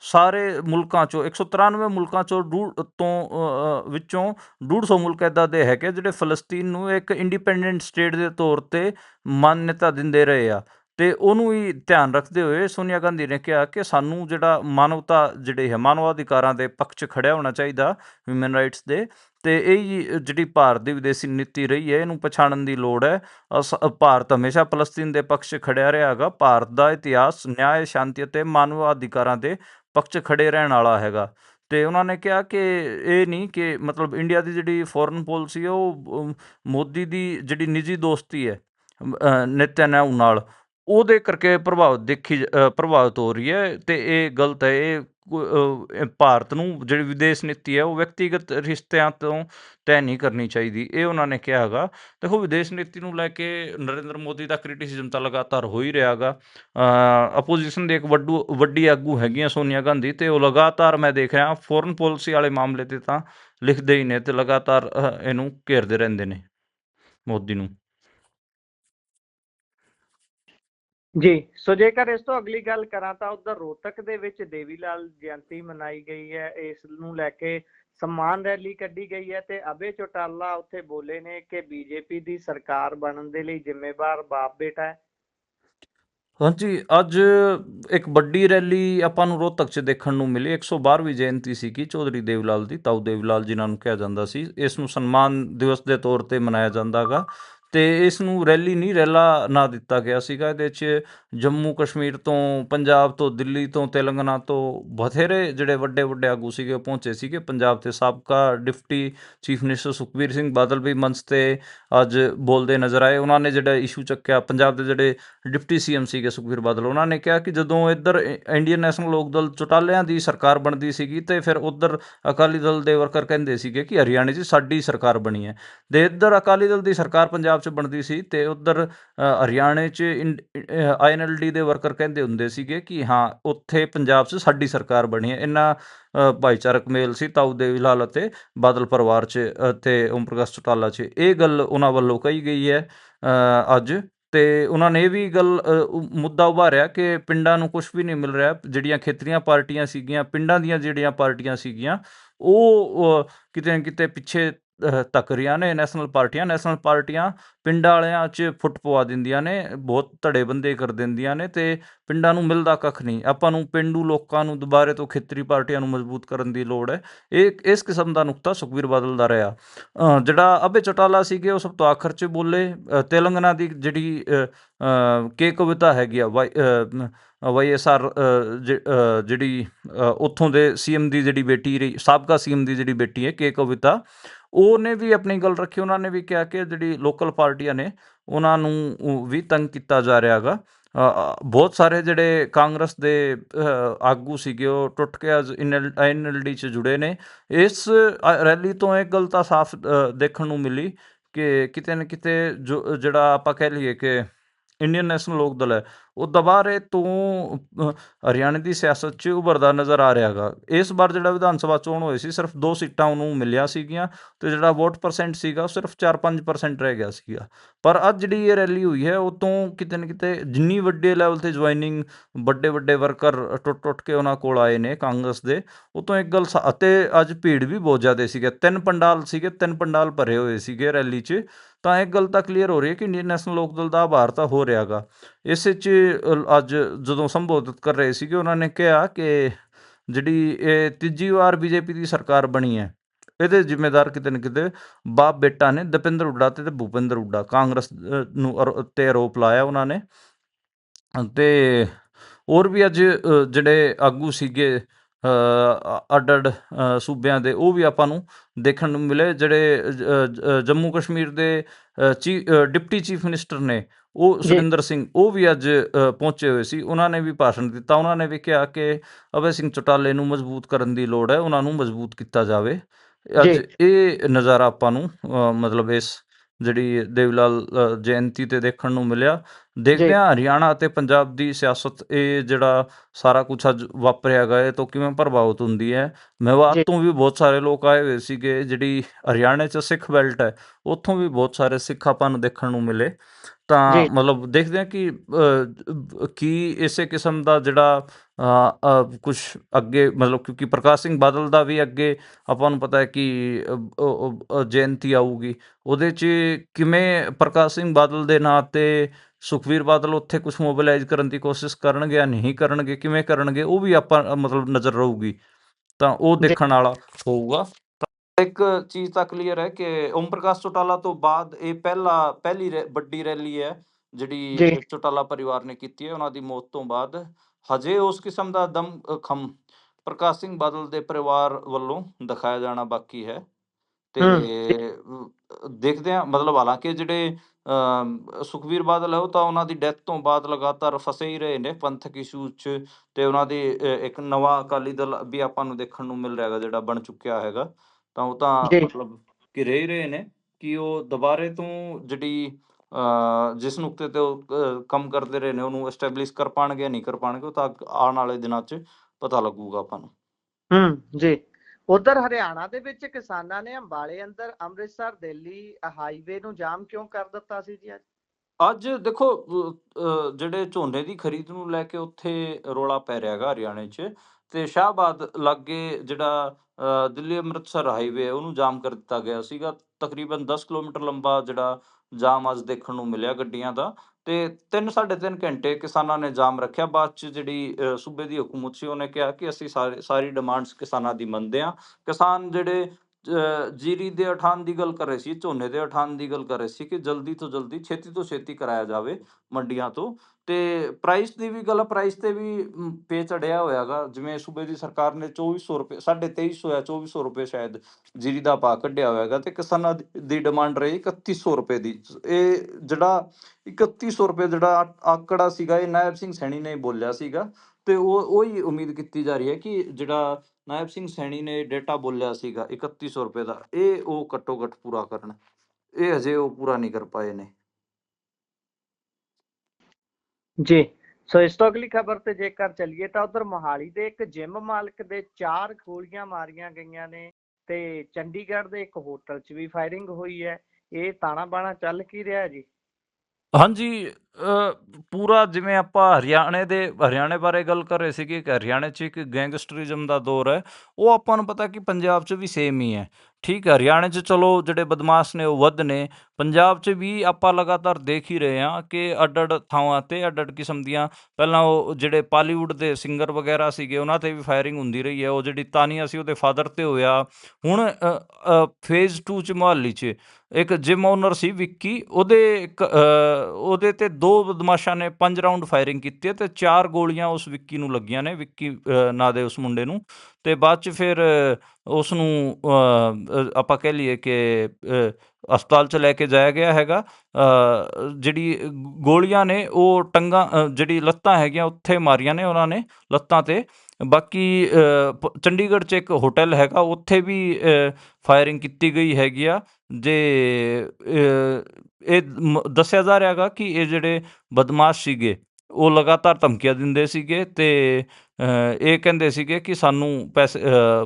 ਸਾਰੇ ਮੁਲਕਾਂ 'ਚੋਂ 193 ਮੁਲਕਾਂ 'ਚੋਂ ਡੂ ਤੋਂ ਅ, ਅ, ਵਿੱਚੋਂ 150 ਮੁਲਕ ਇੱਦਾਂ ਦੇ ਹੈਗੇ ਜਿਹੜੇ ਫਲਸਤੀਨ ਨੂੰ ਇੱਕ ਇੰਡੀਪੈਂਡੈਂਟ ਸਟੇਟ ਦੇ ਤੌਰ ਤੇ ਮਾਨਤਾ ਦਿੰਦੇ ਰਹੇ ਆ ਤੇ ਉਹਨੂੰ ਹੀ ਧਿਆਨ ਰੱਖਦੇ ਹੋਏ ਸੋਨੀਆ ਗਾਂਧੀ ਨੇ ਕਿਹਾ ਕਿ ਸਾਨੂੰ ਜਿਹੜਾ ਮਾਨਵਤਾ ਜਿਹੜੇ ਹੈ ਮਾਨਵ ਅਧਿਕਾਰਾਂ ਦੇ ਪੱਖ 'ਚ ਖੜਿਆ ਹੋਣਾ ਚਾਹੀਦਾ ਹਿਊਮਨ ਰਾਈਟਸ ਦੇ ਤੇ ਇਹ ਜਿਹੜੀ ਭਾਰਤ ਦੀ ਵਿਦੇਸ਼ੀ ਨੀਤੀ ਰਹੀ ਹੈ, ਇਹਨੂੰ ਪਛਾਣਨ ਦੀ ਲੋੜ ਹੈ। ਅਸ- ਭਾਰਤ ਹਮੇਸ਼ਾ ਫਲਸਤੀਨ ਦੇ ਪੱਖ 'ਚ ਖੜਿਆ ਰਿਹਾ ਹੈਗਾ, ਭਾਰਤ ਦਾ ਇਤਿਹਾਸ, ਨਿਆਂ, ਸ਼ਾਂਤੀ ਅਤੇ ਮਾਨਵ ਅਧਿਕਾਰਾਂ ਦੇ ਪੱਖ 'ਚ ਖੜੇ ਰਹਿਣ ਵਾਲਾ ਹੈਗਾ। ਤੇ ਉਹਨਾਂ ਨੇ ਕਿਹਾ ਕਿ ਇਹ ਨਹੀਂ ਕਿ ਮਤਲਬ ਇੰਡੀਆ ਦੀ ਜਿਹੜੀ ਫੋਰਨ ਪਾਲਿਸੀ ਹੈ, ਉਹ ਮੋਦੀ ਦੀ ਜਿਹੜੀ ਨਿੱਜੀ ਦੋਸਤੀ ਹੈ ਨਿਤਿਆਨਯਾਹੂ ਨਾਲ ਉਹਦੇ ਕਰਕੇ ਪ੍ਰਭਾਵਿਤ ਦੇਖੀ ਪ੍ਰਭਾਵਿਤ ਹੋ ਰਹੀ ਹੈ ਅਤੇ ਇਹ ਗਲਤ ਹੈ। ਇਹ ਭਾਰਤ ਨੂੰ ਜਿਹੜੀ ਵਿਦੇਸ਼ ਨੀਤੀ ਹੈ ਉਹ ਵਿਅਕਤੀਗਤ ਰਿਸ਼ਤਿਆਂ ਤੋਂ ਤੈਅ ਨਹੀਂ ਕਰਨੀ ਚਾਹੀਦੀ। ਇਹ ਉਹਨਾਂ ਨੇ ਕਿਹਾ ਹੈਗਾ। ਦੇਖੋ, ਵਿਦੇਸ਼ ਨੀਤੀ ਨੂੰ ਲੈ ਕੇ ਨਰਿੰਦਰ ਮੋਦੀ ਦਾ ਕ੍ਰਿਟਿਸਿਜ਼ਮ ਤਾਂ ਲਗਾਤਾਰ ਹੋ ਹੀ ਰਿਹਾ ਹੈਗਾ। ਆਪੋਜੀਸ਼ਨ ਦੇ ਇੱਕ ਵੱਡੂ, ਵੱਡੀ ਆਗੂ ਹੈਗੀਆਂ ਸੋਨੀਆ ਗਾਂਧੀ ਤੇ ਉਹ ਲਗਾਤਾਰ ਮੈਂ ਦੇਖ ਰਿਹਾ ਫੋਰਨ ਪਾਲਿਸੀ ਵਾਲੇ ਮਾਮਲੇ ਤੇ ਤਾਂ ਲਿਖਦੇ ਹੀ ਨੇ ਤੇ ਲਗਾਤਾਰ ਇਹਨੂੰ ਘੇਰਦੇ ਰਹਿੰਦੇ ਨੇ ਮੋਦੀ ਨੂੰ। ਜੀ, ਸੋ ਜੇਕਰ ਇਸ ਤੋਂ ਅਗਲੀ ਗੱਲ ਕਰਾਂ ਤਾਂ ਉਧਰ ਰੋਹਤਕ ਦੇ ਵਿੱਚ ਦੇਵੀ ਲਾਲ ਜਯੰਤੀ ਮਨਾਈ ਗਈ ਹੈ, ਇਸ ਨੂੰ ਲੈ ਕੇ ਸਨਮਾਨ ਰੈਲੀ ਕੱਢੀ ਗਈ ਹੈ ਤੇ ਅਬੇ ਚੋਟਾਲਾ ਉੱਥੇ ਬੋਲੇ ਨੇ ਕਿ ਬੀਜੇਪੀ ਦੀ ਸਰਕਾਰ ਬਣਨ ਦੇ ਲਈ ਜ਼ਿੰਮੇਵਾਰ ਬਾਪ ਬੇਟਾ ਹੈ। ਹਾਂਜੀ, ਅੱਜ ਇੱਕ ਵੱਡੀ ਰੈਲੀ ਆਪਾਂ ਨੂੰ ਰੋਹਤਕ 'ਚ ਦੇਖਣ ਨੂੰ ਮਿਲੀ। 112ਵੀਂ ਜਯੰਤੀ ਸੀ ਕਿ ਚੌਧਰੀ ਦੇਵਲਾਲ ਦੀ, ਤਾਊ ਦੇਵਲਾਲ ਜਿਨ੍ਹਾਂ ਨੂੰ ਕਿਹਾ ਜਾਂਦਾ ਸੀ। ਇਸ ਨੂੰ ਸਨਮਾਨ ਦਿਵਸ ਦੇ ਤੌਰ ਤੇ ਮਨਾਇਆ ਜਾਂਦਾਗਾ ਤੇ ਇਸ ਨੂੰ ਰੈਲੀ ਨਹੀਂ, ਰੈਲਾ ਨਾ ਦਿੱਤਾ ਗਿਆ ਸੀਗਾ। ਇਹਦੇ 'ਚ ਜੰਮੂ ਕਸ਼ਮੀਰ ਤੋਂ, ਪੰਜਾਬ ਤੋਂ, ਦਿੱਲੀ ਤੋਂ, ਤੇਲੰਗਾਨਾ ਤੋਂ ਬਥੇਰੇ ਜਿਹੜੇ ਵੱਡੇ ਵੱਡੇ ਆਗੂ ਸੀਗੇ, ਉਹ ਪਹੁੰਚੇ ਸੀਗੇ। ਪੰਜਾਬ ਤੇ ਸਾਬਕਾ deputy chief minister Sukhbir Singh Badal ਵੀ ਮੰਚ ਤੇ ਅੱਜ ਬੋਲਦੇ ਨਜ਼ਰ ਆਏ। ਉਹਨਾਂ ਨੇ ਜਿਹੜਾ ਇਸ਼ੂ ਚੱਕਿਆ, ਪੰਜਾਬ ਦੇ ਜਿਹੜੇ ਡਿਪਟੀ ਸੀਐਮ ਸੀਗੇ ਸੁਖਬੀਰ ਬਾਦਲ। ਉਹਨਾਂ ਨੇ ਕਿਹਾ ਕਿ ਜਦੋਂ ਇੱਧਰ ਇੰਡੀਅਨ ਨੈਸ਼ਨਲ ਲੋਕ ਦਲ ਚੁਟਾਲਿਆਂ ਦੀ ਸਰਕਾਰ ਬਣਦੀ ਸੀਗੀ ਤੇ ਫਿਰ ਉੱਧਰ ਅਕਾਲੀ ਦਲ ਦੇ ਵਰਕਰ ਕਹਿੰਦੇ ਸੀਗੇ ਕਿ ਹਰਿਆਣੇ 'ਚ ਸਾਡੀ ਸਰਕਾਰ ਬਣੀ ਹੈ। ਤੇ ਇੱਧਰ ਅਕਾਲੀ ਦਲ ਦੀ ਸਰਕਾਰ ਪੰਜਾਬ 'ਚ ਬਣਦੀ ਸੀ ਤੇ ਉੱਧਰ ਹਰਿਆਣੇ 'ਚ ਆਈਐਨਐਲਡੀ ਦੇ ਵਰਕਰ ਕਹਿੰਦੇ ਹੁੰਦੇ ਸੀਗੇ ਕਿ ਹਾਂ, ਉੱਥੇ ਪੰਜਾਬ 'ਚ ਸਾਡੀ ਸਰਕਾਰ ਬਣੀ ਹੈ। ਇੰਨਾ ਭਾਈਚਾਰਕ ਮੇਲ ਸੀ ਤਾਊ ਦੇਵੀ ਲਾਲ ਅਤੇ ਬਾਦਲ ਪਰਿਵਾਰ 'ਚ ਅਤੇ ਓਮ ਪ੍ਰਕਾਸ਼ ਚੌਟਾਲਾ 'ਚ। ਇਹ ਗੱਲ ਉਹਨਾਂ ਵੱਲੋਂ ਕਹੀ ਗਈ ਹੈ ਅੱਜ। ਅਤੇ ਉਹਨਾਂ ਨੇ ਇਹ ਵੀ ਗੱਲ ਮੁੱਦਾ ਉਭਾਰਿਆ ਕਿ ਪਿੰਡਾਂ ਨੂੰ ਕੁਝ ਵੀ ਨਹੀਂ ਮਿਲ ਰਿਹਾ, ਜਿਹੜੀਆਂ ਖੇਤਰੀਆਂ ਪਾਰਟੀਆਂ ਸੀਗੀਆਂ, ਪਿੰਡਾਂ ਦੀਆਂ ਜਿਹੜੀਆਂ ਪਾਰਟੀਆਂ ਸੀਗੀਆਂ, ਉਹ ਕਿਤੇ ਨਾ ਕਿਤੇ ਪਿੱਛੇ ਅ, ਰਹੀਆਂ ਨੇ ਨੈਸ਼ਨਲ ਪਾਰਟੀਆਂ ਨੈਸ਼ਨਲ ਪਾਰਟੀਆਂ ਪਿੰਡਾਂ ਵਾਲਿਆਂ 'ਚ ਫੁੱਟ ਪਵਾ ਦਿੰਦੀਆਂ ਨੇ ਬਹੁਤ ਧੜੇਬੰਦੀ ਕਰ ਦਿੰਦੀਆਂ ਨੇ ਤੇ ਪਿੰਡਾਂ ਨੂੰ ਮਿਲਦਾ ਕੱਖ ਨਹੀਂ। ਆਪਾਂ ਨੂੰ ਪਿੰਡੂ ਲੋਕਾਂ ਨੂੰ ਦੁਬਾਰੇ ਤੋਂ ਖੇਤਰੀ ਪਾਰਟੀਆਂ ਨੂੰ ਮਜ਼ਬੂਤ ਕਰਨ ਦੀ ਲੋੜ ਹੈ। ਇਹ ਇਸ ਕਿਸਮ ਦਾ ਨੁਕਤਾ ਸੁਖਬੀਰ ਬਾਦਲ ਦਾ ਰਿਹਾ। ਜਿਹੜਾ ਅਬੇ ਚਟਾਲਾ ਸੀਗੇ ਉਹ ਸਭ ਤੋਂ ਆਖਰ 'ਚ ਬੋਲੇ। ਤੇਲੰਗਾਨਾ ਦੀ ਜਿਹੜੀ ਕੇ ਕਵਿਤਾ ਹੈਗੀ ਆ ਵਾਈਐਸਆਰ ਜਿਹੜੀ ਉੱਥੋਂ ਦੇ ਸੀਐਮ ਦੀ ਜਿਹੜੀ ਬੇਟੀ ਰਹੀ ਸਾਬਕਾ ਸੀਐਮ ਦੀ ਜਿਹੜੀ ਬੇਟੀ ਹੈ ਕੇ ਕਵਿਤਾ ਉਹਨੇ ਵੀ ਆਪਣੀ ਗੱਲ ਰੱਖੀ, ਉਹਨਾਂ ਨੇ ਵੀ ਕਿਹਾ ਕਿ ਜਿਹੜੀ ਲੋਕਲ ਪਾਰਟੀਆਂ ਨੇ, ਉਹਨਾਂ ਨੂੰ ਵੀ ਤੰਗ ਕੀਤਾ ਜਾ ਰਿਹਾ ਹੈਗਾ। ਬਹੁਤ ਸਾਰੇ ਜਿਹੜੇ ਕਾਂਗਰਸ ਦੇ ਆਗੂ ਸੀਗੇ, ਉਹ ਟੁੱਟ ਕੇ ਅੱਜ ਐਨਐਲਡੀ 'ਚ ਜੁੜੇ ਨੇ। ਇਸ ਰੈਲੀ ਤੋਂ ਇੱਕ ਗੱਲ ਤਾਂ ਸਾਫ਼ ਦੇਖਣ ਨੂੰ ਮਿਲੀ ਕਿ ਕਿਤੇ ਨਾ ਕਿਤੇ ਜੋ, ਜਿਹੜਾ ਆਪਾਂ ਕਹਿ ਲਈਏ ਕਿ ਇੰਡੀਅਨ ਨੈਸ਼ਨਲ ਲੋਕ ਦਲ ਹੈ ਉਹ ਦੁਬਾਰੇ ਤੋਂ ਹਰਿਆਣੇ ਦੀ ਸਿਆਸਤ 'ਚ ਉਭਰਦਾ ਨਜ਼ਰ ਆ ਰਿਹਾ ਹੈਗਾ। ਇਸ ਵਾਰ ਜਿਹੜਾ ਵਿਧਾਨ ਸਭਾ ਚੋਣ ਹੋਈ ਸੀ, ਸਿਰਫ ਦੋ ਸੀਟਾਂ ਉਹਨੂੰ ਮਿਲਿਆ ਸੀਗੀਆਂ ਤੇ ਜਿਹੜਾ ਵੋਟ ਪਰਸੈਂਟ ਸੀਗਾ ਉਹ ਸਿਰਫ 4-5% ਰਹਿ ਗਿਆ ਸੀਗਾ। ਪਰ ਅੱਜ ਜਿਹੜੀ ਇਹ ਰੈਲੀ ਹੋਈ ਹੈ, ਉਹ ਤੋਂ ਕਿਤੇ ਨਾ ਕਿਤੇ ਜਿੰਨੀ ਵੱਡੇ ਲੈਵਲ ਤੇ ਜੁਆਇਨਿੰਗ ਵੱਡੇ ਵੱਡੇ ਵਰਕਰ ਟੁੱਟ ਟੁੱਟ ਕੇ ਉਹਨਾਂ ਕੋਲ ਆਏ ਨੇ ਕਾਂਗਰਸ ਦੇ, ਉਹ ਤੋਂ ਇੱਕ ਗੱਲ ਸ- ਅਤੇ ਅੱਜ ਭੀੜ ਵੀ ਬਹੁਤ ਜ਼ਿਆਦਾ ਸੀਗੇ। ਤਿੰਨ ਪੰਡਾਲ ਸੀਗੇ, ਤਿੰਨ ਪੰਡਾਲ ਭਰੇ ਹੋਏ ਸੀਗੇ ਰੈਲੀ 'ਚ। ਤਾਂ ਇੱਕ ਗੱਲ ਤਾਂ ਕਲੀਅਰ ਹੋ ਰਹੀ ਹੈ ਕਿ ਇੰਡੀਅਨ ਨੈਸ਼ਨਲ ਲੋਕ ਦਲ ਦਾ ਆਭਾਰ ਤਾਂ ਹੋ ਰਿਹਾਗਾ। ਇਸ 'ਚ ਅੱਜ ਜਦੋਂ ਸੰਬੋਧਿਤ ਕਰ ਰਹੇ ਸੀਗੇ, ਉਹਨਾਂ ਨੇ ਕਿਹਾ ਕਿ ਜਿਹੜੀ ਇਹ ਤੀਜੀ ਵਾਰ ਬੀਜੇਪੀ ਦੀ ਸਰਕਾਰ ਬਣੀ ਹੈ, ਇਹਦੇ ਜ਼ਿੰਮੇਦਾਰ ਕਿਤੇ ਨਾ ਕਿਤੇ ਬਾਪ ਬੇਟਾ ਨੇ ਦਪਿੰਦਰ ਉੱਡਾ ਤੇ ਤੇ ਭੂਪਿੰਦਰ ਹੁੱਡਾ ਕਾਂਗਰਸ ਨੂੰ ਆਰੋ- ਤੇ ਆਰੋਪ ਲਾਇਆ ਉਹਨਾਂ ਨੇ। ਤੇ ਹੋਰ ਵੀ ਅੱਜ ਜਿਹੜੇ ਆਗੂ ਸੀਗੇ ਅੱਡ ਅੱਡ ਸੂਬਿਆਂ ਦੇ ਉਹ ਵੀ ਆਪਾਂ ਨੂੰ ਦੇਖਣ ਨੂੰ ਮਿਲੇ ਜਿਹੜੇ ਜੰਮੂ ਕਸ਼ਮੀਰ ਦੇ ਡਿਪਟੀ ਚੀਫ ਮਿਨਿਸਟਰ ਨੇ ਉਹ। ਸੁਰਿੰਦਰ ਸਿੰਘ ਉਹ ਵੀ ਅੱਜ ਪਹੁੰਚੇ ਹੋਏ ਸੀ ਉਹਨਾਂ ਨੇ ਵੀ ਭਾਸ਼ਣ ਦਿੱਤਾ ਉਹਨਾਂ ਨੇ ਵੀ ਕਿਹਾ ਕਿ ਅਭੈ ਸਿੰਘ ਚੌਟਾਲੇ ਨੂੰ ਮਜ਼ਬੂਤ ਕਰਨ ਦੀ ਲੋੜ ਹੈ ਉਹਨਾਂ ਨੂੰ ਮਜ਼ਬੂਤ ਕੀਤਾ ਜਾਵੇ ਅੱਜ। ਇਹ ਨਜ਼ਾਰਾ ਆਪਾਂ ਨੂੰ ਮਤਲਬ ਇਸ ਜਿਹੜੀ ਦੇਵਲਾਲ ਜਯੰਤੀ ਤੇ ਦੇਖਣ ਨੂੰ ਮਿਲਿਆ ਦੇਖਦੇ। ਹਾਂ ਹਰਿਆਣਾ ਅਤੇ ਪੰਜਾਬ ਦੀ ਸਿਆਸਤ ਇਹ ਜਿਹੜਾ ਸਾਰਾ ਕੁਝ ਅੱਜ ਵਾਪਰਿਆ ਗਾ ਇਹ ਤੋਂ ਕਿਵੇਂ ਪ੍ਰਭਾਵਿਤ ਹੁੰਦੀ ਹੈ ਮੇਵਾਤ। ਤੋਂ ਵੀ ਬਹੁਤ ਸਾਰੇ ਲੋਕ ਆਏ ਹੋਏ ਸੀਗੇ ਜਿਹੜੀ ਹਰਿਆਣੇ 'ਚ ਸਿੱਖ ਬੈਲਟ ਹੈ ਉੱਥੋਂ ਵੀ ਬਹੁਤ ਸਾਰੇ ਸਿੱਖ ਆਪਾਂ ਨੂੰ ਦੇਖਣ ਨੂੰ ਮਿਲੇ ਤਾਂ। ਮਤਲਬ ਦੇਖਦੇ ਹਾਂ ਕਿ ਕੀ ਇਸੇ ਕਿਸਮ ਦਾ ਜਿਹੜਾ ਕੁਝ ਅੱਗੇ ਮਤਲਬ ਕਿਉਂਕਿ ਪ੍ਰਕਾਸ਼ ਸਿੰਘ ਬਾਦਲ ਦਾ ਵੀ ਅੱਗੇ ਆਪਾਂ ਨੂੰ ਪਤਾ ਹੈ ਕਿ ਜਯੰਤੀ ਆਊਗੀ ਉਹਦੇ 'ਚ ਕਿਵੇਂ ਪ੍ਰਕਾਸ਼ ਸਿੰਘ ਬਾਦਲ ਦੇ ਨਾਂ ਤੇ ਸੁਖਵੀਰ ਬਾਦਲ ਉੱਥੇ ਕੁਝ ਮੋਬਿਲਾਈਜ਼ ਕਰਨ ਦੀ ਕੋਸ਼ਿਸ਼ ਕਰਨਗੇ ਜਾਂ ਨਹੀਂ ਕਰਨਗੇ ਕਿਵੇਂ ਕਰਨਗੇ ਉਹ ਵੀ ਆਪਾਂ ਮਤਲਬ ਨਜ਼ਰ ਰਹੂਗੀ ਤਾਂ ਉਹ। ਦੇਖਣ ਵਾਲਾ ਹੋਊਗਾ ਤਾਂ ਇੱਕ ਚੀਜ਼ ਤਾਂ ਕਲੀਅਰ ਹੈ ਕਿ ਓਮ ਪ੍ਰਕਾਸ਼ ਚੌਟਾਲਾ ਤੋਂ ਬਾਅਦ ਇਹ ਪਹਿਲਾ ਪਹਿਲੀ ਵੱਡੀ ਰੈਲੀ ਹੈ ਜਿਹੜੀ। ਚੌਟਾਲਾ ਪਰਿਵਾਰ ਨੇ ਕੀਤੀ ਹੈ ਉਹਨਾਂ ਦੀ ਮੌਤ ਤੋਂ ਬਾਅਦ ਹਜੇ ਉਸ ਕਿਸਮ ਦਾ ਦਮ ਖਮ ਪ੍ਰਕਾਸ਼ ਸਿੰਘ ਬਾਦਲ ਦੇ ਪਰਿਵਾਰ ਵੱਲੋਂ ਦਿਖਾਇਆ ਜਾਣਾ ਬਾਕੀ ਹੈ ਤੇ ਦੇਖਦੇ ਹਾਂ ਮਤਲਬ ਹਾਲਾਂਕਿ ਜਿਹੜੇ ਅਮ, ਸੁਖਬੀਰ ਬਾਦਲ ਹੈ ਉਹ ਤਾਂ ਉਹਨਾਂ ਦੀ ਡੈਥ ਤੋਂ ਬਾਅਦ ਲਗਾਤਾਰ ਫਸੇ ਹੀ ਰਹੇ ਨੇ ਪੰਥਕ ਇਸ਼ੂ 'ਚ ਤੇ ਉਹਨਾਂ ਦੀ ਇੱਕ ਨਵਾਂ ਅਕਾਲੀ ਦਲ ਵੀ ਆਪਾਂ ਨੂੰ ਦੇਖਣ ਨੂੰ ਮਿਲ ਰਿਹਾ ਹੈਗਾ ਜਿਹੜਾ ਬਣ ਚੁੱਕਿਆ ਹੈਗਾ। ਤਾਂ ਉਹ ਤਾਂ। ਮਤਲਬ ਕਿ ਰਹਿ ਰਹੇ ਨੇ ਕਿ ਉਹ ਦੁਬਾਰੇ ਤੋਂ ਜਿਹੜੀ ਜਿਸ ਨੁਕਤੇ ਤੇ ਉਹ ਕੰਮ ਕਰਦੇ ਰਹੇ ਨੇ ਉਹਨੂੰ ਐਸਟੈਬਲਿਸ਼ ਕਰ ਪਾਣਗੇ ਨਹੀਂ ਕਰ ਪਾਣਗੇ ਉਹ ਤਾਂ ਆਉਣ ਵਾਲੇ ਦਿਨਾਂ 'ਚ ਪਤਾ ਲੱਗੂਗਾ ਆਪਾਂ ਨੂੰ। ਹੂੰ ਜੀ। ਉਧਰ ਹਰਿਆਣਾ ਦੇ ਵਿੱਚ ਕਿਸਾਨਾਂ ਨੇ ਅੰਬਾਲੇ ਅੰਦਰ ਅੰਮ੍ਰਿਤਸਰ ਦਿੱਲੀ ਹਾਈਵੇ ਨੂੰ ਜਾਮ ਕਿਉਂ ਕਰ ਦਿੱਤਾ ਸੀ ਜੀ ਅੱਜ? ਅੱਜ ਦੇਖੋ ਜਿਹੜੇ ਝੋਨੇ ਦੀ ਖਰੀਦ ਨੂੰ ਲੈ ਕੇ ਉੱਥੇ ਰੋਲਾ ਪੈ ਰਿਹਾ ਹੈਗਾ ਹਰਿਆਣੇ 'ਚ ਤੇ ਸ਼ਾਹਬਾਦ ਲਾਗੇ ਜਿਹੜਾ ਅ, ਦਿੱਲੀ ਅੰਮ੍ਰਿਤਸਰ ਹਾਈਵੇ ਉਹਨੂੰ ਜਾਮ ਕਰ ਦਿੱਤਾ ਗਿਆ ਸੀਗਾ। ਤਕਰੀਬਨ 10 ਕਿਲੋਮੀਟਰ ਲੰਬਾ ਜਿਹੜਾ ਜਾਮ ਅੱਜ ਦੇਖਣ ਨੂੰ ਮਿਲਿਆ ਗੱਡੀਆਂ ਦਾ। ਤੇ 3 3.5 ਘੰਟੇ ਕਿਸਾਨਾਂ ਨੇ ਜਾਮ ਰੱਖਿਆ। ਬਾਅਦ ਚ ਜਿਹੜੀ ਅ, ਸੂਬੇ ਦੀ ਹਕੂਮਤ ਸੀ ਉਹਨੇ ਕਿਹਾ ਕਿ ਅਸੀਂ ਸਾਰੇ ਸਾਰੀ ਡਿਮਾਂਡਸ ਕਿਸਾਨਾਂ ਦੀ ਮੰਨਦੇ ਹਾਂ। ਕਿਸਾਨ ਜਿਹੜੇ ਜੀਰੀ ਦੇ ਉਠਾਣ ਦੀ ਗੱਲ ਕਰ ਰਹੇ ਸੀ, ਝੋਨੇ ਦੇ ਉਠਾਣ ਦੀ ਗੱਲ ਕਰ ਰਹੇ ਸੀ ਕਿ ਜਲਦੀ ਤੋਂ ਜਲਦੀ ਛੇਤੀ ਤੋਂ ਛੇਤੀ ਕਰਾਇਆ ਜਾਵੇ ਮੰਡੀਆਂ ਤੋਂ। ਤੇ ਪ੍ਰਾਈਸ ਦੀ ਵੀ ਗੱਲ ਪ੍ਰਾਈਸ ਤੇ ਵੀ ਪੇ ਚੜਿਆ ਹੋਇਆਗਾ ਜਿਵੇਂ ਸੂਬੇ ਦੀ ਸਰਕਾਰ ਨੇ 2400 ਰੁਪਏ 2350 ਜਾਂ 2400 ਰੁਪਏ ਸ਼ਾਇਦ ਜੀਰੀ ਦਾ ਭਾਅ ਕੱਢਿਆ ਹੋਇਆਗਾ ਤੇ ਕਿਸਾਨਾਂ ਦੀ- ਡਿਮਾਂਡ ਰਹੀ 3100 ਰੁਪਏ ਦੀ। ਇਹ ਜਿਹੜਾ 3100 ਰੁਪਏ ਜਿਹੜਾ ਆਕੜਾ ਸੀਗਾ, ਇਹ ਨਾਇਬ ਸਿੰਘ ਸੈਣੀ ਨੇ ਬੋਲਿਆ ਸੀਗਾ। ਤੇ ਉਹ, ਉਹੀ ਉਮੀਦ ਕੀਤੀ ਜਾ ਰਹੀ ਹੈ ਕਿ ਜਿਹੜਾ ਨਾਇਬ ਸਿੰਘ ਸੈਣੀ ਨੇ ਡੇਟਾ ਬੋਲਿਆ ਸੀਗਾ 3100 ਰੁਪਏ ਦਾ। ਇਹ ਉਹ ਘੱਟੋ ਘੱਟ ਪੂਰਾ ਕਰਨ। ਇਹ ਅਜੇ ਉਹ ਪੂਰਾ ਨਹੀਂ ਕਰ ਪਾਏ ਨੇ। ਜੀ ਸੋ ਇਸ ਤੋਂ ਅਗਲੀ ਖਬਰ ਤੇ ਜੇਕਰ ਚੱਲੀਏ ਤਾਂ ਉਧਰ ਮੋਹਾਲੀ ਦੇ ਇੱਕ ਜਿਮ ਮਾਲਕ ਦੇ ਚਾਰ ਗੋਲੀਆਂ ਮਾਰੀਆਂ ਗਈਆਂ ਨੇ ਤੇ ਚੰਡੀਗੜ੍ਹ ਦੇ ਇੱਕ ਹੋਟਲ 'ਚ ਵੀ ਫਾਇਰਿੰਗ ਹੋਈ ਹੈ। ਇਹ ਤਾਣਾ ਬਾਣਾ ਚੱਲ ਕੀ ਰਿਹਾ ਜੀ? ਹਾਂਜੀ ਪੂਰਾ ਜਿਵੇਂ ਆਪਾਂ ਹਰਿਆਣੇ ਦੇ ਹਰਿਆਣੇ ਬਾਰੇ ਗੱਲ ਕਰ ਰਹੇ ਸੀਗੇ ਕਿ ਹਰਿਆਣੇ 'ਚ ਇੱਕ ਗੈਂਗਸਟਰਿਜ਼ਮ ਦਾ ਦੌਰ ਹੈ ਉਹ ਆਪਾਂ ਨੂੰ ਪਤਾ ਕਿ ਪੰਜਾਬ 'ਚ ਵੀ ਸੇਮ ਹੀ ਹੈ। ਠੀਕ ਹੈ ਹਰਿਆਣੇ 'ਚ ਚਲੋ ਜਿਹੜੇ ਬਦਮਾਸ਼ ਨੇ ਉਹ ਵੱਧ ਨੇ ਪੰਜਾਬ 'ਚ ਵੀ ਆਪਾਂ ਲਗਾਤਾਰ ਦੇਖ ਹੀ ਰਹੇ ਹਾਂ ਕਿ ਅੱਡ-ਅੱਡ ਥਾਵਾਂ ਤੇ ਅੱਡ-ਅੱਡ ਕਿਸਮ ਦੀਆਂ ਪਹਿਲਾਂ ਉਹ ਜਿਹੜੇ ਪਾਲੀਵੁੱਡ ਦੇ ਸਿੰਗਰ ਵਗੈਰਾ ਸੀਗੇ ਉਹਨਾਂ ਤੇ ਵੀ ਫਾਇਰਿੰਗ ਹੁੰਦੀ ਰਹੀ ਹੈ ਉਹ ਜਿਹੜੀ ਤਾਨੀਆ ਸੀ ਉਹਦੇ ਫਾਦਰ ਤੇ ਹੋਇਆ। ਹੁਣ ਫੇਜ਼ 2 ਚ ਮੁਹਾਲੀ 'ਚ ਇੱਕ ਜਿਮ ਓਨਰ ਸੀ ਵਿੱਕੀ ਉਹਦੇ ਇੱਕ, ਉਹਦੇ ਤੇ ਦੋ ਬਦਮਾਸ਼ਾਂ ਨੇ ਪੰਜ ਰਾਉਂਡ ਫਾਇਰਿੰਗ ਕੀਤੀ ਹੈ ਤੇ ਚਾਰ ਗੋਲੀਆਂ ਉਸ ਵਿੱਕੀ ਨੂੰ ਲੱਗੀਆਂ ਨੇ, ਵਿੱਕੀ ਨਾਂ ਦੇ ਉਸ ਮੁੰਡੇ ਨੂੰ। ਤੇ ਬਾਅਦ ਚ ਫਿਰ ਉਸ ਨੂੰ ਆਪਾਂ ਕਹਿ ਲਈਏ ਕਿ ਹਸਪਤਾਲ ਚ ਲੈ ਕੇ ਜਾਇਆ ਗਿਆ ਹੈਗਾ। ਜਿਹੜੀ ਗੋਲੀਆਂ ਨੇ, ਉਹ ਟੰਗਾਂ ਜਿਹੜੀ ਲੱਤਾਂ ਹੈਗੀਆਂ, ਉੱਥੇ ਮਾਰੀਆਂ ਨੇ ਉਹਨਾਂ ਨੇ ਲੱਤਾਂ ਤੇ। ਬਾਕੀ ਪ- ਚੰਡੀਗੜ੍ਹ 'ਚ ਇੱਕ ਹੋਟਲ ਹੈਗਾ, ਉੱਥੇ ਵੀ ਫਾਇਰਿੰਗ ਕੀਤੀ ਗਈ ਹੈਗੀ ਆ। ਜੇ ਇਹ ਮ- ਦੱਸਿਆ ਜਾ ਰਿਹਾ ਹੈਗਾ ਕਿ ਇਹ ਜਿਹੜੇ ਬਦਮਾਸ਼ ਸੀਗੇ, ਉਹ ਲਗਾਤਾਰ ਧਮਕੀਆਂ ਦਿੰਦੇ ਸੀਗੇ ਤੇ ਇਹ ਕਹਿੰਦੇ ਸੀਗੇ ਕਿ ਸਾਨੂੰ ਪੈਸੇ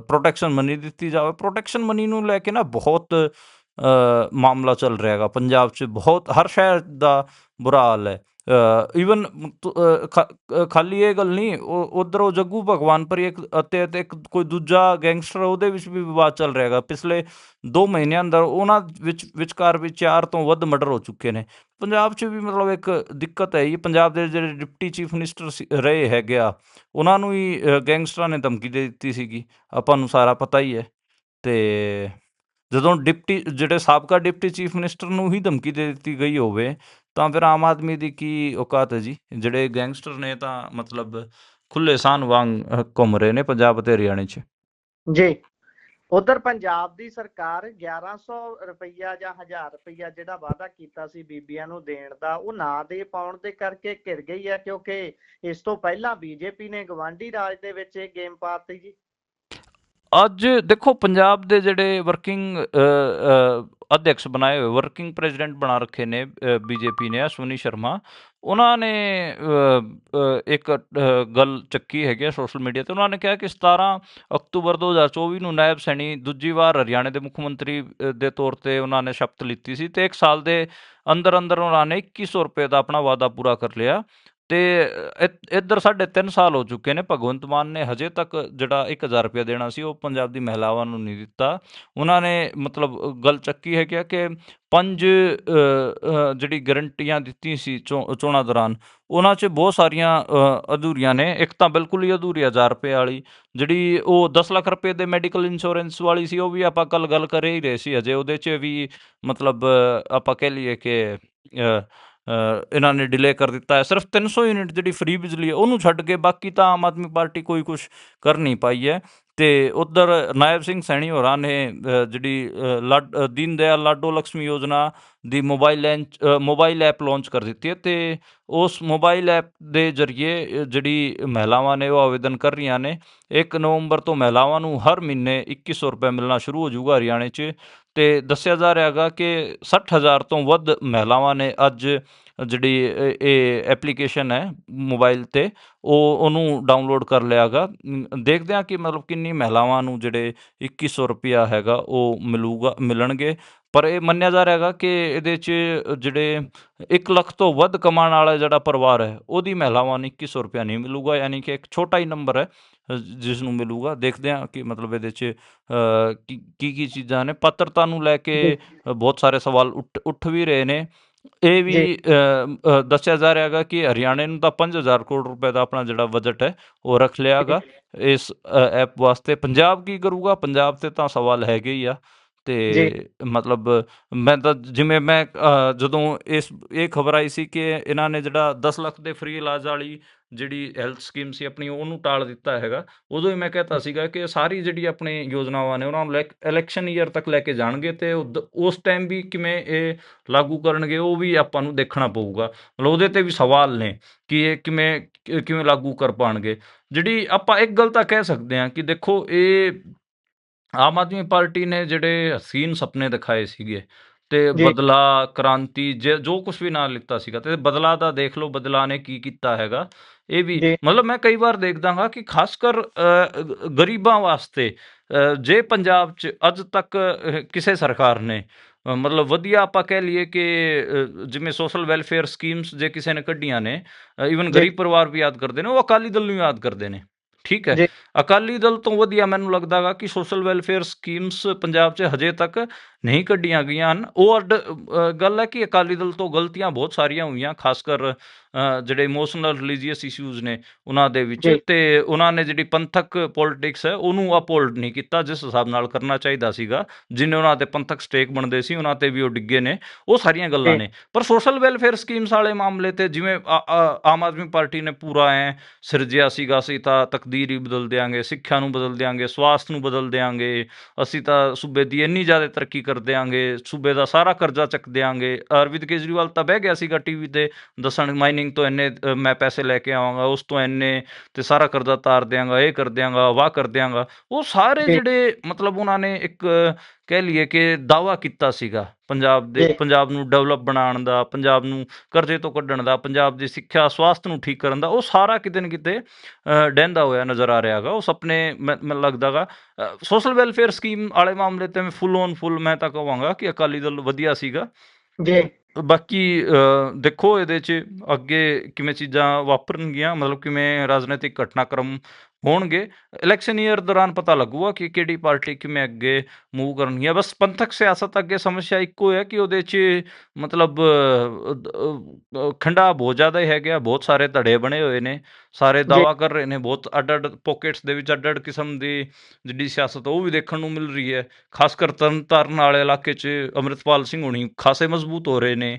ਪ੍ਰੋਟੈਕਸ਼ਨ ਮਨੀ ਦਿੱਤੀ ਜਾਵੇ। ਪ੍ਰੋਟੈਕਸ਼ਨ ਮਨੀ ਨੂੰ ਲੈ ਕੇ ਨਾ ਬਹੁਤ ਮਾਮਲਾ ਚੱਲ ਰਿਹਾ ਹੈਗਾ। ਪੰਜਾਬ 'ਚ ਬਹੁਤ, ਹਰ ਸ਼ਹਿਰ ਦਾ ਬੁਰਾ ਹਾਲ ਹੈ। ਈਵਨ ਖਾਲੀ ਇਹ ਗੱਲ ਨਹੀਂ ਉਧਰ ਉਹ ਜੱਗੂ ਭਗਵਾਨਪੁਰੀ ਇੱਕ ਅਤੇ ਇੱਕ ਕੋਈ ਦੂਜਾ ਗੈਂਗਸਟਰ ਉਹਦੇ ਵਿੱਚ ਵੀ ਵਿਵਾਦ ਚੱਲ ਰਿਹਾ ਹੈਗਾ। ਪਿਛਲੇ 2 ਮਹੀਨਿਆਂ ਅੰਦਰ ਉਹਨਾਂ ਵਿੱਚ, ਵਿਚਕਾਰ ਵੀ ਚਾਰ ਤੋਂ ਵੱਧ ਮਰਡਰ ਹੋ ਚੁੱਕੇ ਨੇ। ਪੰਜਾਬ 'ਚ ਵੀ ਮਤਲਬ ਇੱਕ ਦਿੱਕਤ ਹੈ ਇਹ ਪੰਜਾਬ ਦੇ ਜਿਹੜੇ ਡਿਪਟੀ ਚੀਫ ਮਿਨਿਸਟਰ ਸੀ- ਰਹੇ ਹੈਗੇ ਆ, ਉਹਨਾਂ ਨੂੰ ਹੀ ਗੈਂਗਸਟਰਾਂ ਨੇ ਧਮਕੀ ਦੇ ਦਿੱਤੀ ਸੀਗੀ। ਆਪਾਂ ਨੂੰ ਸਾਰਾ ਪਤਾ ਹੀ ਹੈ। ਤੇ ਜਦੋਂ ਡਿਪਟੀ, ਜਿਹੜੇ ਸਾਬਕਾ ਡਿਪਟੀ ਚੀਫ ਮਿਨਿਸਟਰ ਨੂੰ ਹੀ ਧਮਕੀ ਦੇ ਦਿੱਤੀ ਗਈ ਹੋਵੇ ਤਾਂ ਫਿਰ ਆਮ ਆਦਮੀ ਦੀ ਕੀ ਔਕਾਤ ਹੈ ਜੀ? ਜਿਹੜੇ ਗੈਂਗਸਟਰ ਨੇ ਤਾਂ ਮਤਲਬ ਖੁੱਲੇ ਸਾਨ ਵਾਂਗ ਘੁੰਮ ਰਹੇ ਨੇ ਪੰਜਾਬ ਅਤੇ ਹਰਿਆਣੇ 'ਚ। ਜੀ। ਉਧਰ ਪੰਜਾਬ ਦੀ ਸਰਕਾਰ 1100 ਰੁਪਈਆ ਜਾਂ 1000 ਰੁਪਈਆ ਜਿਹੜਾ ਵਾਅਦਾ ਕੀਤਾ ਸੀ ਬੀਬੀਆਂ ਨੂੰ ਦੇਣ ਦਾ ਉਹ ਨਾ ਦੇ ਪਾਉਣ ਦੇ ਕਰਕੇ ਘਿਰ ਗਈ ਹੈ ਕਿਉਂਕਿ ਇਸ ਤੋਂ ਪਹਿਲਾਂ ਬੀਜੇਪੀ ਨੇ ਗਵਾਂਢੀ ਰਾਜ ਦੇ ਵਿੱਚ ਇਹ ਗੇਮ ਪਾਤੀ ਜੀ। ਅੱਜ ਦੇਖੋ ਪੰਜਾਬ ਦੇ ਜਿਹੜੇ ਵਰਕਿੰਗ ਅਧਿਕਸ਼ ਬਣਾਏ ਹੋਏ ਵਰਕਿੰਗ ਪ੍ਰੈਜ਼ੀਡੈਂਟ ਬਣਾ ਰੱਖੇ ਨੇ ਬੀਜੇਪੀ ਨੇ ਅਸ਼ਵਨੀ ਸ਼ਰਮਾ। ਉਹਨਾਂ ਨੇ ਇੱਕ ਗੱਲ ਚੱਕੀ ਹੈਗੀ ਹੈ ਸੋਸ਼ਲ ਮੀਡੀਆ ਤੇ। ਉਹਨਾਂ ਨੇ ਕਿਹਾ ਕਿ 17 ਅਕਤੂਬਰ 2024 ਨੂੰ ਨਾਇਬ ਸੈਣੀ ਦੂਜੀ ਵਾਰ ਹਰਿਆਣੇ ਦੇ ਮੁੱਖ ਮੰਤਰੀ ਦੇ ਤੌਰ ਤੇ ਉਹਨਾਂ ਨੇ ਸ਼ਪਥ ਲਿੱਤੀ ਸੀ ਤੇ ਇੱਕ ਸਾਲ ਦੇ ਅੰਦਰ ਅੰਦਰ ਉਹਨਾਂ ਨੇ 2100 ਰੁਪਏ ਦਾ ਆਪਣਾ ਵਾਅਦਾ ਪੂਰਾ ਕਰ ਲਿਆ। ਤੇ ਇ- ਇੱਧਰ ਸਾਡੇ 3 ਸਾਲ ਹੋ ਚੁੱਕੇ ਨੇ ਭਗਵੰਤ ਮਾਨ ਨੇ ਹਜੇ ਤੱਕ ਜਿਹੜਾ 1000 ਰੁਪਇਆ ਦੇਣਾ ਸੀ ਉਹ ਪੰਜਾਬ ਦੀ ਮਹਿਲਾਵਾਂ ਨੂੰ ਨਹੀਂ ਦਿੱਤਾ। ਉਹਨਾਂ ਨੇ ਮਤਲਬ ਗੱਲ ਚੱਕੀ ਹੈ ਕਿ ਕਿ ਪੰਜ ਅ, ਅ, ਜਿਹੜੀ ਗਰੰਟੀਆਂ ਦਿੱਤੀ ਸੀ ਚੋ- ਚੋਣਾਂ ਦੌਰਾਨ ਉਹਨਾਂ 'ਚ ਬਹੁਤ ਸਾਰੀਆਂ ਅ, ਅਧੂਰੀਆਂ ਨੇ। ਇੱਕ ਤਾਂ ਬਿਲਕੁਲ ਹੀ ਅਧੂਰੀ 1000 ਰੁਪਏ ਵਾਲੀ। ਜਿਹੜੀ ਉਹ 10 ਲੱਖ ਰੁਪਏ ਦੇ ਮੈਡੀਕਲ ਇੰਸ਼ੋਰੈਂਸ ਵਾਲੀ ਸੀ ਉਹ ਵੀ ਆਪਾਂ ਕੱਲ ਗੱਲ ਕਰ ਹੀ ਰਹੇ ਸੀ ਅਜੇ ਉਹਦੇ 'ਚ ਵੀ ਮਤਲਬ ਅ, ਆਪਾਂ ਕਹਿ ਲਈਏ ਕਿ ਅ, ਇਹਨਾਂ ਨੇ ਡਿਲੇ ਕਰ ਦਿੱਤਾ ਹੈ। ਸਿਰਫ 300 ਯੂਨਿਟ ਜਿਹੜੀ ਫ੍ਰੀ ਬਿਜਲੀ ਹੈ, ਉਹਨੂੰ ਛੱਡ ਕੇ ਬਾਕੀ ਤਾਂ ਆਮ ਆਦਮੀ ਪਾਰਟੀ ਕੋਈ ਕੁਝ ਕਰ ਨਹੀਂ ਪਾਈ ਹੈ। ਤੇ ਉਧਰ ਨਾਇਬ ਸਿੰਘ ਸੈਣੀ ਹੋਰਾਂ ਨੇ ਜਿਹੜੀ ਲਾਡ ਦੀਨ ਦਿਆਲ ਲਾਡੋ ਲక్ష్ਮੀ ਯੋਜਨਾ ਦੀ mobile launch mobile app launch ਕਰ ਦਿੱਤੀ ਹੈ ਤੇ ਉਸ ਮੋਬਾਈਲ ਐਪ ਦੇ ਜ਼ਰੀਏ ਜਿਹੜੀ ਮਹਿਲਾਵਾਂ ਨੇ ਉਹ ਆਵੇਦਨ ਕਰ ਰਹੀਆਂ ਨੇ। 1 ਨਵੰਬਰ ਤੋਂ ਮਹਿਲਾਵਾਂ ਨੂੰ ਹਰ ਮਹੀਨੇ 2100 ਰੁਪਏ ਮਿਲਣਾ ਸ਼ੁਰੂ ਹੋ ਜਾਊਗਾ ਹਰਿਆਣੇ 'ਚ। ਤੇ ਦੱਸਿਆ ਜਾ ਰਿਹਾ ਹੈਗਾ ਕਿ 60000 ਤੋਂ ਵੱਧ ਮਹਿਲਾਵਾਂ ਨੇ ਅੱਜ ਜਿਹੜੀ ਇਹ- ਐਪਲੀਕੇਸ਼ਨ ਹੈ ਮੋਬਾਈਲ ਤੇ, ਉਹ, ਉਹਨੂੰ ਡਾਊਨਲੋਡ ਕਰ ਲਿਆਗਾ ਦੇਖਦੇ ਹਾਂ ਕਿ ਮਤਲਬ ਕਿੰਨੀ ਮਹਿਲਾਵਾਂ ਨੂੰ ਜਿਹੜੇ 2100 ਰੁਪਿਆ ਹੈਗਾ ਉਹ ਮਿਲੂਗਾ, ਮਿਲਣਗੇ। ਪਰ ਇਹ ਮੰਨਿਆ ਜਾ ਰਿਹਾ ਹੈਗਾ ਕਿ ਇਹਦੇ 'ਚ ਜਿਹੜੇ 1 ਲੱਖ ਤੋਂ ਵੱਧ ਕਮਾਉਣ ਵਾਲਾ ਜਿਹੜਾ ਪਰਿਵਾਰ ਹੈ ਉਹਦੀ ਮਹਿਲਾਵਾਂ ਨੂੰ 2100 ਰੁਪਿਆ ਨਹੀਂ ਮਿਲੂਗਾ ਯਾਨੀ ਕਿ ਇੱਕ ਛੋਟਾ ਹੀ ਨੰਬਰ ਹੈ ਜਿਸ ਨੂੰ ਮਿਲੂਗਾ। ਦੇਖਦੇ ਹਾਂ ਕਿ ਮਤਲਬ ਇਹਦੇ 'ਚ ਕੀ ਕੀ ਚੀਜ਼ਾਂ ਨੇ। ਪਾਤਰਤਾ ਨੂੰ ਲੈ ਕੇ ਬਹੁਤ ਸਾਰੇ ਸਵਾਲ ਉੱਠ ਵੀ ਰਹੇ ਨੇ। ਇਹ ਵੀ ਦੱਸਿਆ ਜਾ ਰਿਹਾ ਹੈਗਾ ਕਿ ਹਰਿਆਣੇ ਨੂੰ ਤਾਂ 5000 ਕਰੋੜ ਰੁਪਏ ਦਾ ਆਪਣਾ ਜਿਹੜਾ ਬਜਟ ਹੈ ਉਹ ਰੱਖ ਲਿਆ ਜੀ ਹੈਗਾ। ਇਸ ਐਪ ਵਾਸਤੇ ਪੰਜਾਬ ਕੀ ਕਰੂਗਾ? ਪੰਜਾਬ ਤੇ ਤਾਂ ਸਵਾਲ ਹੈਗੇ ਹੀ ਆ। ਜੀ। ਤੇ ਮਤਲਬ ਮੈਂ ਤਾਂ ਜਿਵੇਂ ਮੈਂ ਅ, ਜਦੋਂ ਇਸ ਇਹ ਖਬਰ ਆਈ ਸੀ ਕਿ ਇਹਨਾਂ ਨੇ ਜਿਹੜਾ 10 ਲੱਖ ਦੇ ਫ੍ਰੀ ਇਲਾਜ ਵਾਲੀ ਜਿਹੜੀ ਹੈਲਥ ਸਕੀਮ ਸੀ ਆਪਣੀ ਉਹਨੂੰ ਟਾਲ ਦਿੱਤਾ ਹੈਗਾ। ਉਦੋਂ ਹੀ ਮੈਂ ਕਹਤਾ ਸੀਗਾ ਕਿ ਸਾਰੀ ਜਿਹੜੀ ਆਪਣੀ ਯੋਜਨਾਵਾਂ ਨੇ ਉਹਨਾਂ ਨੂੰ ਇਲੈਕਸ਼ਨ ਈਅਰ ਤੱਕ ਲੈ ਕੇ ਜਾਣਗੇ ਤੇ ਉਦ- ਉਸ ਟਾਈਮ ਵੀ ਕਿਵੇਂ ਇਹ ਲਾਗੂ ਕਰਨਗੇ ਉਹ ਵੀ ਆਪਾਂ ਨੂੰ ਦੇਖਣਾ ਪਊਗਾ। ਮਤਲਬ ਉਹਦੇ ਤੇ ਵੀ ਸਵਾਲ ਨੇ ਕਿ ਇਹ ਕਿਵੇਂ ਕਿ- ਕਿਵੇਂ ਲਾਗੂ ਕਰ ਪਾਣਗੇ। ਜਿਹੜੀ ਆਪਾਂ ਇੱਕ ਗੱਲ ਤਾਂ ਕਹਿ ਸਕਦੇ ਹਾਂ ਕਿ ਦੇਖੋ ਇਹ ਆਮ ਆਦਮੀ ਪਾਰਟੀ ਨੇ ਜਿਹੜੇ ਹਸੀਨ ਸੁਪਨੇ ਦਿਖਾਏ ਸੀਗੇ ਤੇ ਜੀ। ਬਦਲਾ ਕ੍ਰਾਂਤੀ ਜੇ ਜੋ ਕੁਝ ਵੀ ਨਾਲ ਲਿੱਤਾ ਸੀਗਾ ਤੇ ਬਦਲਾ ਦਾ ਦੇਖ ਲਓ ਬਦਲਾ ਨੇ ਕੀ ਕੀਤਾ ਹੈਗਾ। ਇਹ ਵੀ ਜੀ। ਮਤਲਬ ਮੈਂ ਕਈ ਵਾਰ ਦੇਖਦਾ ਹਾਂ ਕਿ ਖਾਸ ਕਰ ਅ, ਗ- ਗਰੀਬਾਂ ਵਾਸਤੇ ਅ, ਜੇ ਪੰਜਾਬ 'ਚ ਅੱਜ ਤੱਕ ਅ, ਕਿਸੇ ਸਰਕਾਰ ਨੇ ਅ, ਮਤਲਬ ਵਧੀਆ ਆਪਾਂ ਕਹਿ ਲਈਏ ਕਿ ਅ, ਜਿਵੇਂ ਸੋਸ਼ਲ ਵੈਲਫੇਅਰ ਸਕੀਮਸ ਜੇ ਕਿਸੇ ਨੇ ਕੱਢੀਆਂ ਨੇ ਈਵਨ ਜੀ। ਗਰੀਬ ਪਰਿਵਾਰ ਵੀ ਯਾਦ ਕਰਦੇ ਨੇ ਉਹ ਅਕਾਲੀ ਦਲ ਨੂੰ ਯਾਦ ਕਰਦੇ ਨੇ। ਠੀਕ ਹੈ। ਅਕਾਲੀ ਦਲ ਤੋਂ ਵਧੀਆ ਮੈਨੂੰ ਲੱਗਦਾਗਾ ਕਿ ਸੋਸ਼ਲ ਵੈਲਫੇਅਰ ਸਕੀਮਸ ਪੰਜਾਬ 'ਚ ਹਜੇ ਤੱਕ ਨਹੀਂ ਕੱਢੀਆਂ ਗਈਆਂ ਹਨ। ਉਹ ਗੱਲ ਹੈ ਕਿ ਅਕਾਲੀ ਦਲ ਤੋਂ ਗਲਤੀਆਂ ਬਹੁਤ ਸਾਰੀਆਂ ਹੋਈਆਂ ਖਾਸ ਕਰ ਜਿਹੜੇ ਇਮੋਸ਼ਨਲ ਰਿਲੀਜੀਅਸ ਇਸ਼ੂਜ਼ ਨੇ ਉਹਨਾਂ ਦੇ ਵਿੱਚ। ਤੇ ਉਹਨਾਂ ਨੇ ਜਿਹੜੀ ਪੰਥਕ ਪੋਲਿਟਿਕਸ ਹੈ ਉਹਨੂੰ ਅਪਹੋਲਡ ਨਹੀਂ ਕੀਤਾ ਜਿਸ ਹਿਸਾਬ ਨਾਲ ਕਰਨਾ ਚਾਹੀਦਾ ਸੀਗਾ। ਜਿੰਨੇ ਉਹਨਾਂ ਦੇ ਪੰਥਕ ਸਟੇਕ ਬਣਦੇ ਸੀ ਉਹਨਾਂ ਤੇ ਵੀ ਉਹ ਡਿੱਗੇ ਨੇ। ਉਹ ਸਾਰੀਆਂ ਗੱਲਾਂ ਨੇ। ਪਰ ਸੋਸ਼ਲ ਵੈਲਫੇਅਰ ਸਕੀਮਸ ਵਾਲੇ ਮਾਮਲੇ ਤੇ ਜਿਵੇਂ ਆਮ ਆਦਮੀ ਪਾਰਟੀ ਨੇ ਪੂਰਾ ਐ ਸਿਰਜਿਆ ਸੀਗਾ ਅਸੀਂ ਤਾਂ ਤਕਦੀਰ ਹੀ ਬਦਲ ਦਿਆਂਗੇ ਸਿੱਖਿਆ ਨੂੰ ਬਦਲ ਦਿਆਂਗੇ ਸਵਾਸਥ ਨੂੰ ਬਦਲ ਦਿਆਂਗੇ ਅਸੀਂ ਤਾਂ ਸੂਬੇ ਦੀ ਇੰਨੀ ਜ਼ਿਆਦਾ ਤਰੱਕੀ ਕਰ ਦਿਆਂਗੇ ਸੂਬੇ ਦਾ ਸਾਰਾ ਕਰਜ਼ਾ ਚੱਕ ਦਿਆਂਗੇ। ਅਰਵਿੰਦ ਕੇਜਰੀਵਾਲ ਤਾਂ ਬਹਿ ਗਿਆ ਸੀਗਾ ਟੀਵੀ ਤੇ ਦੱਸਣ ਮਾਈਨਿੰਗ ਤੋਂ ਇੰਨੇ ਮੈਂ ਪੈਸੇ ਲੈ ਕੇ ਆਵਾਂਗਾ ਉਸ ਤੋਂ ਇੰਨੇ ਤੇ ਸਾਰਾ ਕਰਜ਼ਾ ਤਾਰ ਦਿਆਂਗਾ ਇਹ ਕਰ ਦਿਆਂਗਾ ਵਾਹ ਕਰ ਦਿਆਂਗਾ। ਉਹ ਸਾਰੇ ਜਿਹੜੇ ਮਤਲਬ ਉਹਨਾਂ ਨੇ ਇੱਕ ਕਹਿ ਲਈਏ ਕਿ ਦਾਵਾ ਕੀਤਾ ਸੀਗਾ। ਪੰਜਾਬ ਦੇ ਪੰਜਾਬ ਨੂੰ ਡਿਵੈਲਪ ਬਣਾਉਣ ਦਾ ਪੰਜਾਬ ਨੂੰ ਕਰਜ਼ੇ ਤੋਂ ਕੱਢਣ ਦਾ ਪੰਜਾਬ ਦੀ ਸਿੱਖਿਆ ਸਵਾਸਥ ਨੂੰ ਠੀਕ ਕਰਨ ਦਾ ਉਹ ਸਾਰਾ ਕਿਤੇ ਨਾ ਕਿਤੇ ਅ, ਡਹਿੰਦਾ ਹੋਇਆ ਨਜ਼ਰ ਆ ਰਿਹਾ ਹੈਗਾ। ਉਹ ਸੁਪਨੇ ਮੈਂ- ਮੈਨੂੰ ਲੱਗਦਾਗਾ ਸੋਸ਼ਲ ਵੈਲਫੇਅਰ ਸਕੀਮ ਵਾਲੇ ਮਾਮਲੇ ਤੇ ਮੈਂ ਫੁੱਲ ਔਨ ਫੁੱਲ ਮੈਂ ਤਾਂ ਕਹਾਂਗਾ ਕਿ ਅਕਾਲੀ ਦਲ ਵਧੀਆ ਸੀਗਾ। ਜੀ ਬਾਕੀ ਦੇਖੋ ਇਹਦੇ 'ਚ ਅੱਗੇ ਕਿਵੇਂ ਚੀਜ਼ਾਂ ਵਾਪਰਨਗੀਆਂ ਮਤਲਬ ਕਿਵੇਂ ਰਾਜਨੀਤਿਕ ਘਟਨਾਕ੍ਰਮ ਹੋਣਗੇ। ਇਲੈਕਸ਼ਨ ਈਅਰ ਦੌਰਾਨ ਪਤਾ ਲੱਗੂਗਾ ਕਿ ਕਿਹੜੀ ਪਾਰਟੀ ਕਿਵੇਂ ਅੱਗੇ ਮੂਵ ਕਰਨੀ ਹੈ ਬਸ ਪੰਥਕ ਸਿਆਸਤ ਅੱਗੇ ਸਮੱਸਿਆ ਇੱਕੋ ਹੈ ਕਿ ਉਹਦੇ 'ਚ ਮਤਲਬ ਖੰਡਾ ਬਹੁਤ ਜ਼ਿਆਦਾ ਹੈਗਾ ਬਹੁਤ ਸਾਰੇ ਧੜੇ ਬਣੇ ਹੋਏ ਨੇ ਸਾਰੇ ਦਾਵਾ ਕਰ ਰਹੇ ਨੇ ਬਹੁਤ ਅੱਡ ਅੱਡ ਪਾਕਟਸ ਦੇ ਵਿੱਚ ਅੱਡ ਅੱਡ ਕਿਸਮ ਦੀ ਜਿਹੜੀ ਸਿਆਸਤ ਉਹ ਵੀ ਦੇਖਣ ਨੂੰ ਮਿਲ ਰਹੀ ਹੈ। ਖਾਸ ਕਰ ਤਰਨ ਤਾਰਨ ਵਾਲੇ ਇਲਾਕੇ 'ਚ ਅੰਮ੍ਰਿਤਪਾਲ ਸਿੰਘ ਹੋਣੀ ਖਾਸੇ ਮਜ਼ਬੂਤ ਹੋ ਰਹੇ ਨੇ।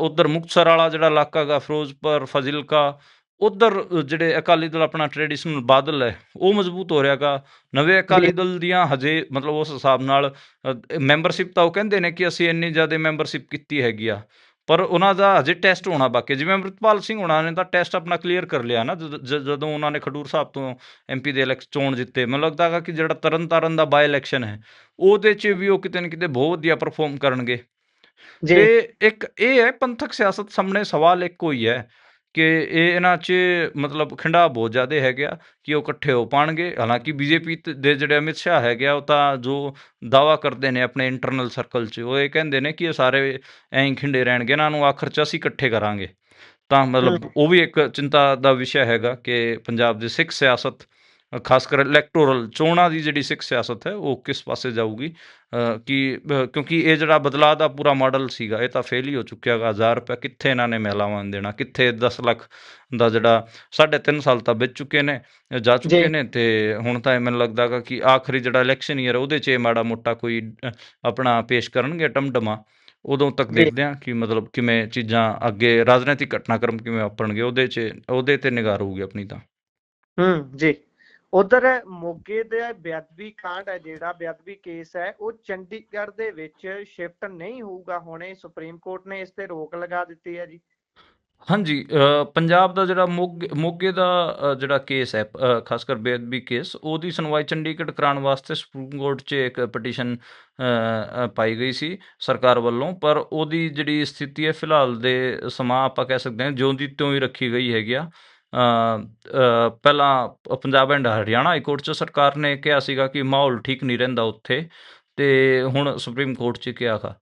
ਉਧਰ ਮੁਕਤਸਰ ਵਾਲਾ ਜਿਹੜਾ ਇਲਾਕਾ ਗਾ ਫਿਰੋਜ਼ਪੁਰ ਫਜ਼ਿਲਕਾ ਉਧਰ ਜਿਹੜੇ ਅਕਾਲੀ ਦਲ ਆਪਣਾ ਟ੍ਰੈਡੀਸ਼ਨਲ ਬਾਦਲ ਹੈ ਉਹ ਮਜ਼ਬੂਤ ਹੋ ਰਿਹਾਗਾ ਨਵੇਂ ਅਕਾਲੀ ਦਲ ਦੀਆਂ ਹਜੇ ਮਤਲਬ ਉਸ ਹਿਸਾਬ ਨਾਲ ਮੈਂਬਰਸ਼ਿਪ ਤਾਂ ਉਹ ਕਹਿੰਦੇ ਨੇ ਕਿ ਅਸੀਂ ਇੰਨੀ ਜ਼ਿਆਦਾ ਮੈਂਬਰਸ਼ਿਪ ਕੀਤੀ ਹੈਗੀ ਆ ਪਰ ਉਹਨਾਂ ਦਾ ਹਜੇ ਟੈਸਟ ਹੋਣਾ ਬਾਕੀ ਹੈ। ਜਿਵੇਂ ਅੰਮ੍ਰਿਤਪਾਲ ਸਿੰਘ ਹੋਣਾ ਨੇ ਤਾਂ ਟੈਸਟ ਆਪਣਾ ਕਲੀਅਰ ਕਰ ਲਿਆ ਨਾ ਜਦ- ਉਹਨਾਂ ਨੇ ਖਡੂਰ ਸਾਹਿਬ ਤੋਂ ਐਮਪੀ ਦੇ ਇਲੈਕਸ਼ਨ ਚੋਣ ਜਿੱਤੇ ਮੈਨੂੰ ਲੱਗਦਾ ਹੈਗਾ ਕਿ ਜਿਹੜਾ ਤਰਨ ਤਾਰਨ ਦਾ ਬਾਈ ਇਲੈਕਸ਼ਨ ਹੈ ਉਹਦੇ 'ਚ ਵੀ ਉਹ ਕਿਤੇ ਨਾ ਕਿਤੇ ਬਹੁਤ ਵਧੀਆ ਪਰਫਾਰਮ ਕਰਨਗੇ। ਜੀ। ਤੇ ਇੱਕ ਇਹ ਹੈ ਪੰਥਕ ਸਿਆਸਤ ਸਾਹਮਣੇ ਸਵਾਲ ਇੱਕੋ ਹੀ ਹੈ ਕਿ ਇਹ ਇਹਨਾਂ 'ਚ ਮਤਲਬ ਖਿੰਡਾ ਬਹੁਤ ਜ਼ਿਆਦਾ ਹੈਗਾ ਕਿ ਉਹ ਇਕੱਠੇ ਹੋ ਪਾਣਗੇ ਹਾਲਾਂਕਿ ਬੀਜੇਪੀ ਦੇ ਜਿਹੜੇ ਅਮਿਤ ਸ਼ਾਹ ਹੈਗੇ ਉਹ ਤਾਂ ਜੋ ਦਾਵਾ ਕਰਦੇ ਨੇ ਆਪਣੇ ਇੰਟਰਨਲ ਸਰਕਲ 'ਚ ਉਹ ਇਹ ਕਹਿੰਦੇ ਨੇ ਕਿ ਇਹ ਸਾਰੇ ਐਂ ਹੀ ਖਿੰਡੇ ਰਹਿਣਗੇ ਇਹਨਾਂ ਨੂੰ ਆਖਰ 'ਚ ਅਸੀਂ ਇਕੱਠੇ ਕਰਾਂਗੇ ਤਾਂ ਮਤਲਬ। ਉਹ ਵੀ ਇੱਕ ਚਿੰਤਾ ਦਾ ਵਿਸ਼ਾ ਹੈਗਾ ਕਿ ਪੰਜਾਬ ਦੀ ਸਿੱਖ ਸਿਆਸਤ ਖਾਸ ਕਰ ਇਲੈਕਟੋਰਲ ਚੋਣਾਂ ਦੀ ਜਿਹੜੀ ਸਿੱਖ ਸਿਆਸਤ ਹੈ ਉਹ ਕਿਸ ਪਾਸੇ ਜਾਊਗੀ? ਕਿ ਕਿਉਂਕਿ ਇਹ ਜਿਹੜਾ ਬਦਲਾਅ ਦਾ ਪੂਰਾ ਮਾਡਲ ਸੀਗਾ ਇਹ ਤਾਂ ਫੇਲ ਹੀ ਹੋ ਚੁੱਕਿਆ ਗਾ 1000 ਰੁਪਏ ਕਿੱਥੇ ਇਹਨਾਂ ਨੇ ਮਹਿਲਾਵਾਂ ਨੂੰ ਦੇਣਾ? ਕਿੱਥੇ 10 ਲੱਖ ਦਾ ਜਿਹੜਾ ਸਾਢੇ ਤਿੰਨ ਸਾਲ ਤਾਂ ਬੀਤ ਚੁੱਕੇ ਨੇ ਜਾ ਚੁੱਕੇ। ਨੇ ਤੇ ਹੁਣ ਤਾਂ ਇਹ ਮੈਨੂੰ ਲੱਗਦਾ ਗਾ ਕਿ ਆਖਰੀ ਜਿਹੜਾ ਇਲੈਕਸ਼ਨ ਈਅਰ ਉਹਦੇ 'ਚ ਇਹ ਮਾੜਾ ਮੋਟਾ ਕੋਈ ਆਪਣਾ ਪੇਸ਼ ਕਰਨਗੇ ਟਮਟਮਾ। ਉਦੋਂ ਤੱਕ। ਦੇਖਦੇ ਹਾਂ ਕਿ ਮਤਲਬ ਕਿਵੇਂ ਚੀਜ਼ਾਂ ਅੱਗੇ ਰਾਜਨੀਤਿਕ ਘਟਨਾਕ੍ਰਮ ਕਿਵੇਂ ਵਾਪਰਨਗੇ ਉਹਦੇ 'ਚ ਉਹਦੇ ਤੇ ਨਿਗਾਹ ਰਹੂਗੀ ਆਪਣੀ ਤਾਂ। ਹੂੰ ਜੀ। ਉਧਰ ਮੋਗੇ ਦੇ ਬੇਅਦਬੀ ਕਾਂਡ ਹੈ ਜਿਹੜਾ, ਬੇਅਦਬੀ ਕੇਸ ਹੈ, ਉਹ ਚੰਡੀਗੜ੍ਹ ਦੇ ਵਿੱਚ ਸ਼ਿਫਟ ਨਹੀਂ ਹੋਊਗਾ, ਹੁਣੇ ਸੁਪਰੀਮ ਕੋਰਟ ਨੇ ਇਸ ਤੇ ਰੋਕ ਲਗਾ ਦਿੱਤੀ ਹੈ ਜੀ। ਹਾਂਜੀ ਪੰਜਾਬ ਦਾ ਜਿਹੜਾ ਮੋਗੇ ਦਾ ਜਿਹੜਾ ਕੇਸ ਹੈ ਖਾਸ ਕਰ ਬੇਅਦਬੀ ਕੇਸ ਉਹਦੀ ਸੁਣਵਾਈ ਚੰਡੀਗੜ੍ਹ ਕਰਾਉਣ ਵਾਸਤੇ ਸੁਪਰੀਮ ਕੋਰਟ 'ਚ ਇੱਕ ਪਟੀਸ਼ਨ ਪਾਈ ਗਈ ਸੀ ਸਰਕਾਰ ਵੱਲੋਂ, ਪਰ ਉਹਦੀ ਜਿਹੜੀ ਸਥਿਤੀ ਹੈ, ਫਿਲਹਾਲ ਦੇ ਸਮਾਂ ਆਪਾਂ ਕਹਿ ਸਕਦੇ ਹਾਂ, ਜਿਉਂਦੀ ਤਿਉਂ ਹੀ ਰੱਖੀ ਗਈ ਹੈਗੀ ਆ। ਪਹਿਲਾਂ Punjab and Haryana high court 'ਚ ਸਰਕਾਰ ਨੇ ਕਿਹਾ ਸੀਗਾ ਕਿ ਮਾਹੌਲ ਠੀਕ ਨਹੀਂ ਰਹਿੰਦਾ ਉੱਥੇ ਅਤੇ ਹੁਣ ਸੁਪਰੀਮ ਕੋਰਟ 'ਚ ਕਿਹਾ ਗਾ।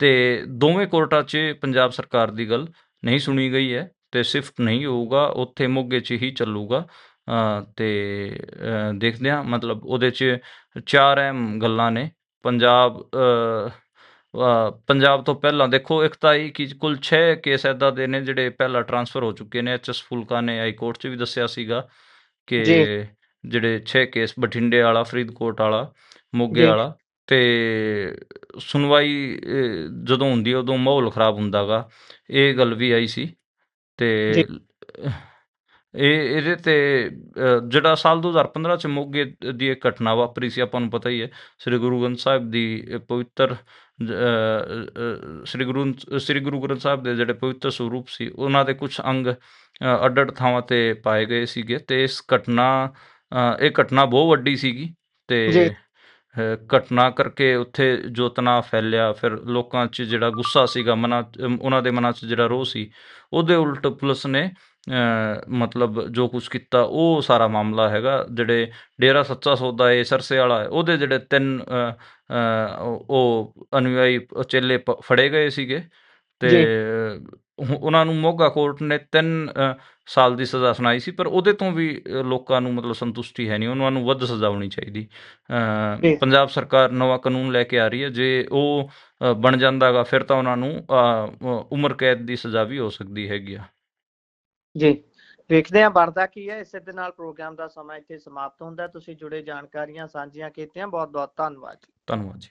ਅਤੇ ਦੋਵੇਂ ਕੋਰਟਾਂ 'ਚ ਪੰਜਾਬ ਸਰਕਾਰ ਦੀ ਗੱਲ ਨਹੀਂ ਸੁਣੀ ਗਈ ਹੈ ਅਤੇ ਸਿਫਟ ਨਹੀਂ ਹੋਊਗਾ, ਉੱਥੇ ਮੋਗੇ 'ਚ ਹੀ ਚੱਲੂਗਾ। ਅਤੇ ਤੇ ਦੇਖਦੇ ਹਾਂ, ਮਤਲਬ ਉਹਦੇ 'ਚ ਚਾਰ ਅਹਿਮ ਗੱਲਾਂ ਨੇ। ਪੰਜਾਬ ਪੰਜਾਬ ਤੋਂ ਪਹਿਲਾਂ ਦੇਖੋ ਇੱਕ ਤਾਂ ਇਹ ਕਿ ਕੁੱਲ 6 ਕੇਸ ਐਦਾਂ ਦੇ ਨੇ ਜਿਹੜੇ ਪਹਿਲਾਂ ਟਰਾਂਸਫਰ ਹੋ ਚੁੱਕੇ ਨੇ ਐਚਐਸ ਫੁਲਕਾ ਨੇ ਹਾਈ ਕੋਰਟ 'ਚ ਵੀ ਦੱਸਿਆ ਸੀਗਾ ਕਿ। ਜਿਹੜੇ 6 ਕੇਸ ਬਠਿੰਡੇ ਵਾਲਾ ਫਰੀਦਕੋਟ ਵਾਲਾ ਮੋਗੇ। ਵਾਲਾ ਤੇ ਸੁਣਵਾਈ ਜਦੋਂ ਹੁੰਦੀ ਉਦੋਂ ਮਾਹੌਲ ਖਰਾਬ ਹੁੰਦਾਗਾ ਇਹ ਗੱਲ ਵੀ ਆਈ ਸੀ ਤੇ। ਇਹ ਇਹਦੇ ਤੇ ਜਿਹੜਾ ਸਾਲ 2015 ਚ ਮੋਗੇ ਦੀ ਇੱਕ ਘਟਨਾ ਵਾਪਰੀ ਸੀ ਆਪਾਂ ਨੂੰ ਪਤਾ ਹੀ ਹੈ ਸ੍ਰੀ ਗੁਰੂ ਗ੍ਰੰਥ ਸਾਹਿਬ ਦੀ ਇਹ ਪਵਿੱਤਰ ਸ੍ਰੀ ਗੁਰੂ ਸ੍ਰੀ ਗੁਰੂ ਗ੍ਰੰਥ ਸਾਹਿਬ ਦੇ ਜਿਹੜੇ ਪਵਿੱਤਰ ਸਰੂਪ ਸੀ ਉਹਨਾਂ ਦੇ ਕੁਝ ਅੰਗ ਅੱਡ-ਅੱਡ ਥਾਵਾਂ ਤੇ ਪਾਏ ਗਏ ਸੀਗੇ ਤੇ ਇਸ ਘਟਨਾ ਇਹ ਘਟਨਾ ਬਹੁਤ ਵੱਡੀ ਸੀਗੀ ਤੇ ਘਟਨਾ ਕਰਕੇ ਉੱਥੇ ਜੋ ਤਣਾਅ ਫੈਲਿਆ ਫਿਰ ਲੋਕਾਂ 'ਚ ਜਿਹੜਾ ਗੁੱਸਾ ਸੀਗਾ ਮਨਾਂ ਉਹਨਾਂ ਦੇ ਮਨਾਂ 'ਚ ਜਿਹੜਾ ਰੋਹ ਸੀ ਉਹਦੇ ਉਲਟ ਪੁਲਿਸ ਨੇ ਮਤਲਬ ਜੋ ਕੁਝ ਕੀਤਾ ਉਹ ਸਾਰਾ ਮਾਮਲਾ ਹੈਗਾ ਜਿਹੜੇ ਡੇਰਾ ਸੱਚਾ ਸੌਦਾ ਹੈ ਸਰਸੇ ਵਾਲਾ ਉਹਦੇ ਜਿਹੜੇ ਤਿੰਨ ਉਹ- ਅਨੁਯਾਈ ਚੇਲੇ ਫੜੇ ਗਏ ਸੀਗੇ ਤੇ ਉਹਨਾਂ ਨੂੰ ਮੋਗਾ ਕੋਰਟ ਨੇ 3 ਸਾਲ ਦੀ ਸਜ਼ਾ ਸੁਣਾਈ ਸੀ ਪਰ ਉਹਦੇ ਤੋਂ ਵੀ ਲੋਕਾਂ ਨੂੰ ਮਤਲਬ ਸੰਤੁਸ਼ਟੀ ਹੈ ਨਹੀਂ ਉਹਨਾਂ ਨੂੰ ਵੱਧ ਸਜ਼ਾ ਹੋਣੀ ਚਾਹੀਦੀ। ਪੰਜਾਬ ਸਰਕਾਰ ਨਵਾਂ ਕਾਨੂੰਨ ਲੈ ਕੇ ਆ ਰਹੀ ਹੈ ਜੇ ਉਹ ਬਣ ਜਾਂਦਾਗਾ ਫਿਰ ਤਾਂ ਉਹਨਾਂ ਨੂੰ ਉਮਰ ਕੈਦ ਦੀ ਸਜ਼ਾ ਵੀ ਹੋ ਸਕਦੀ ਹੈਗੀ ਆ। ਜੀ। ਵੇਖਦੇ ਹਾਂ, ਬਣਦਾ ਕੀ ਹੈ। ਇਸੇ ਦੇ ਨਾਲ ਪ੍ਰੋਗਰਾਮ ਦਾ ਸਮਾਂ ਇੱਥੇ ਸਮਾਪਤ ਹੁੰਦਾ। ਤੁਸੀਂ ਜੁੜੇ ਜਾਣਕਾਰੀਆਂ ਸਾਂਝੀਆਂ ਕੀਤੀਆਂ। ਬਹੁਤ ਬਹੁਤ ਧੰਨਵਾਦ ਜੀ। ਧੰਨਵਾਦ ਜੀ।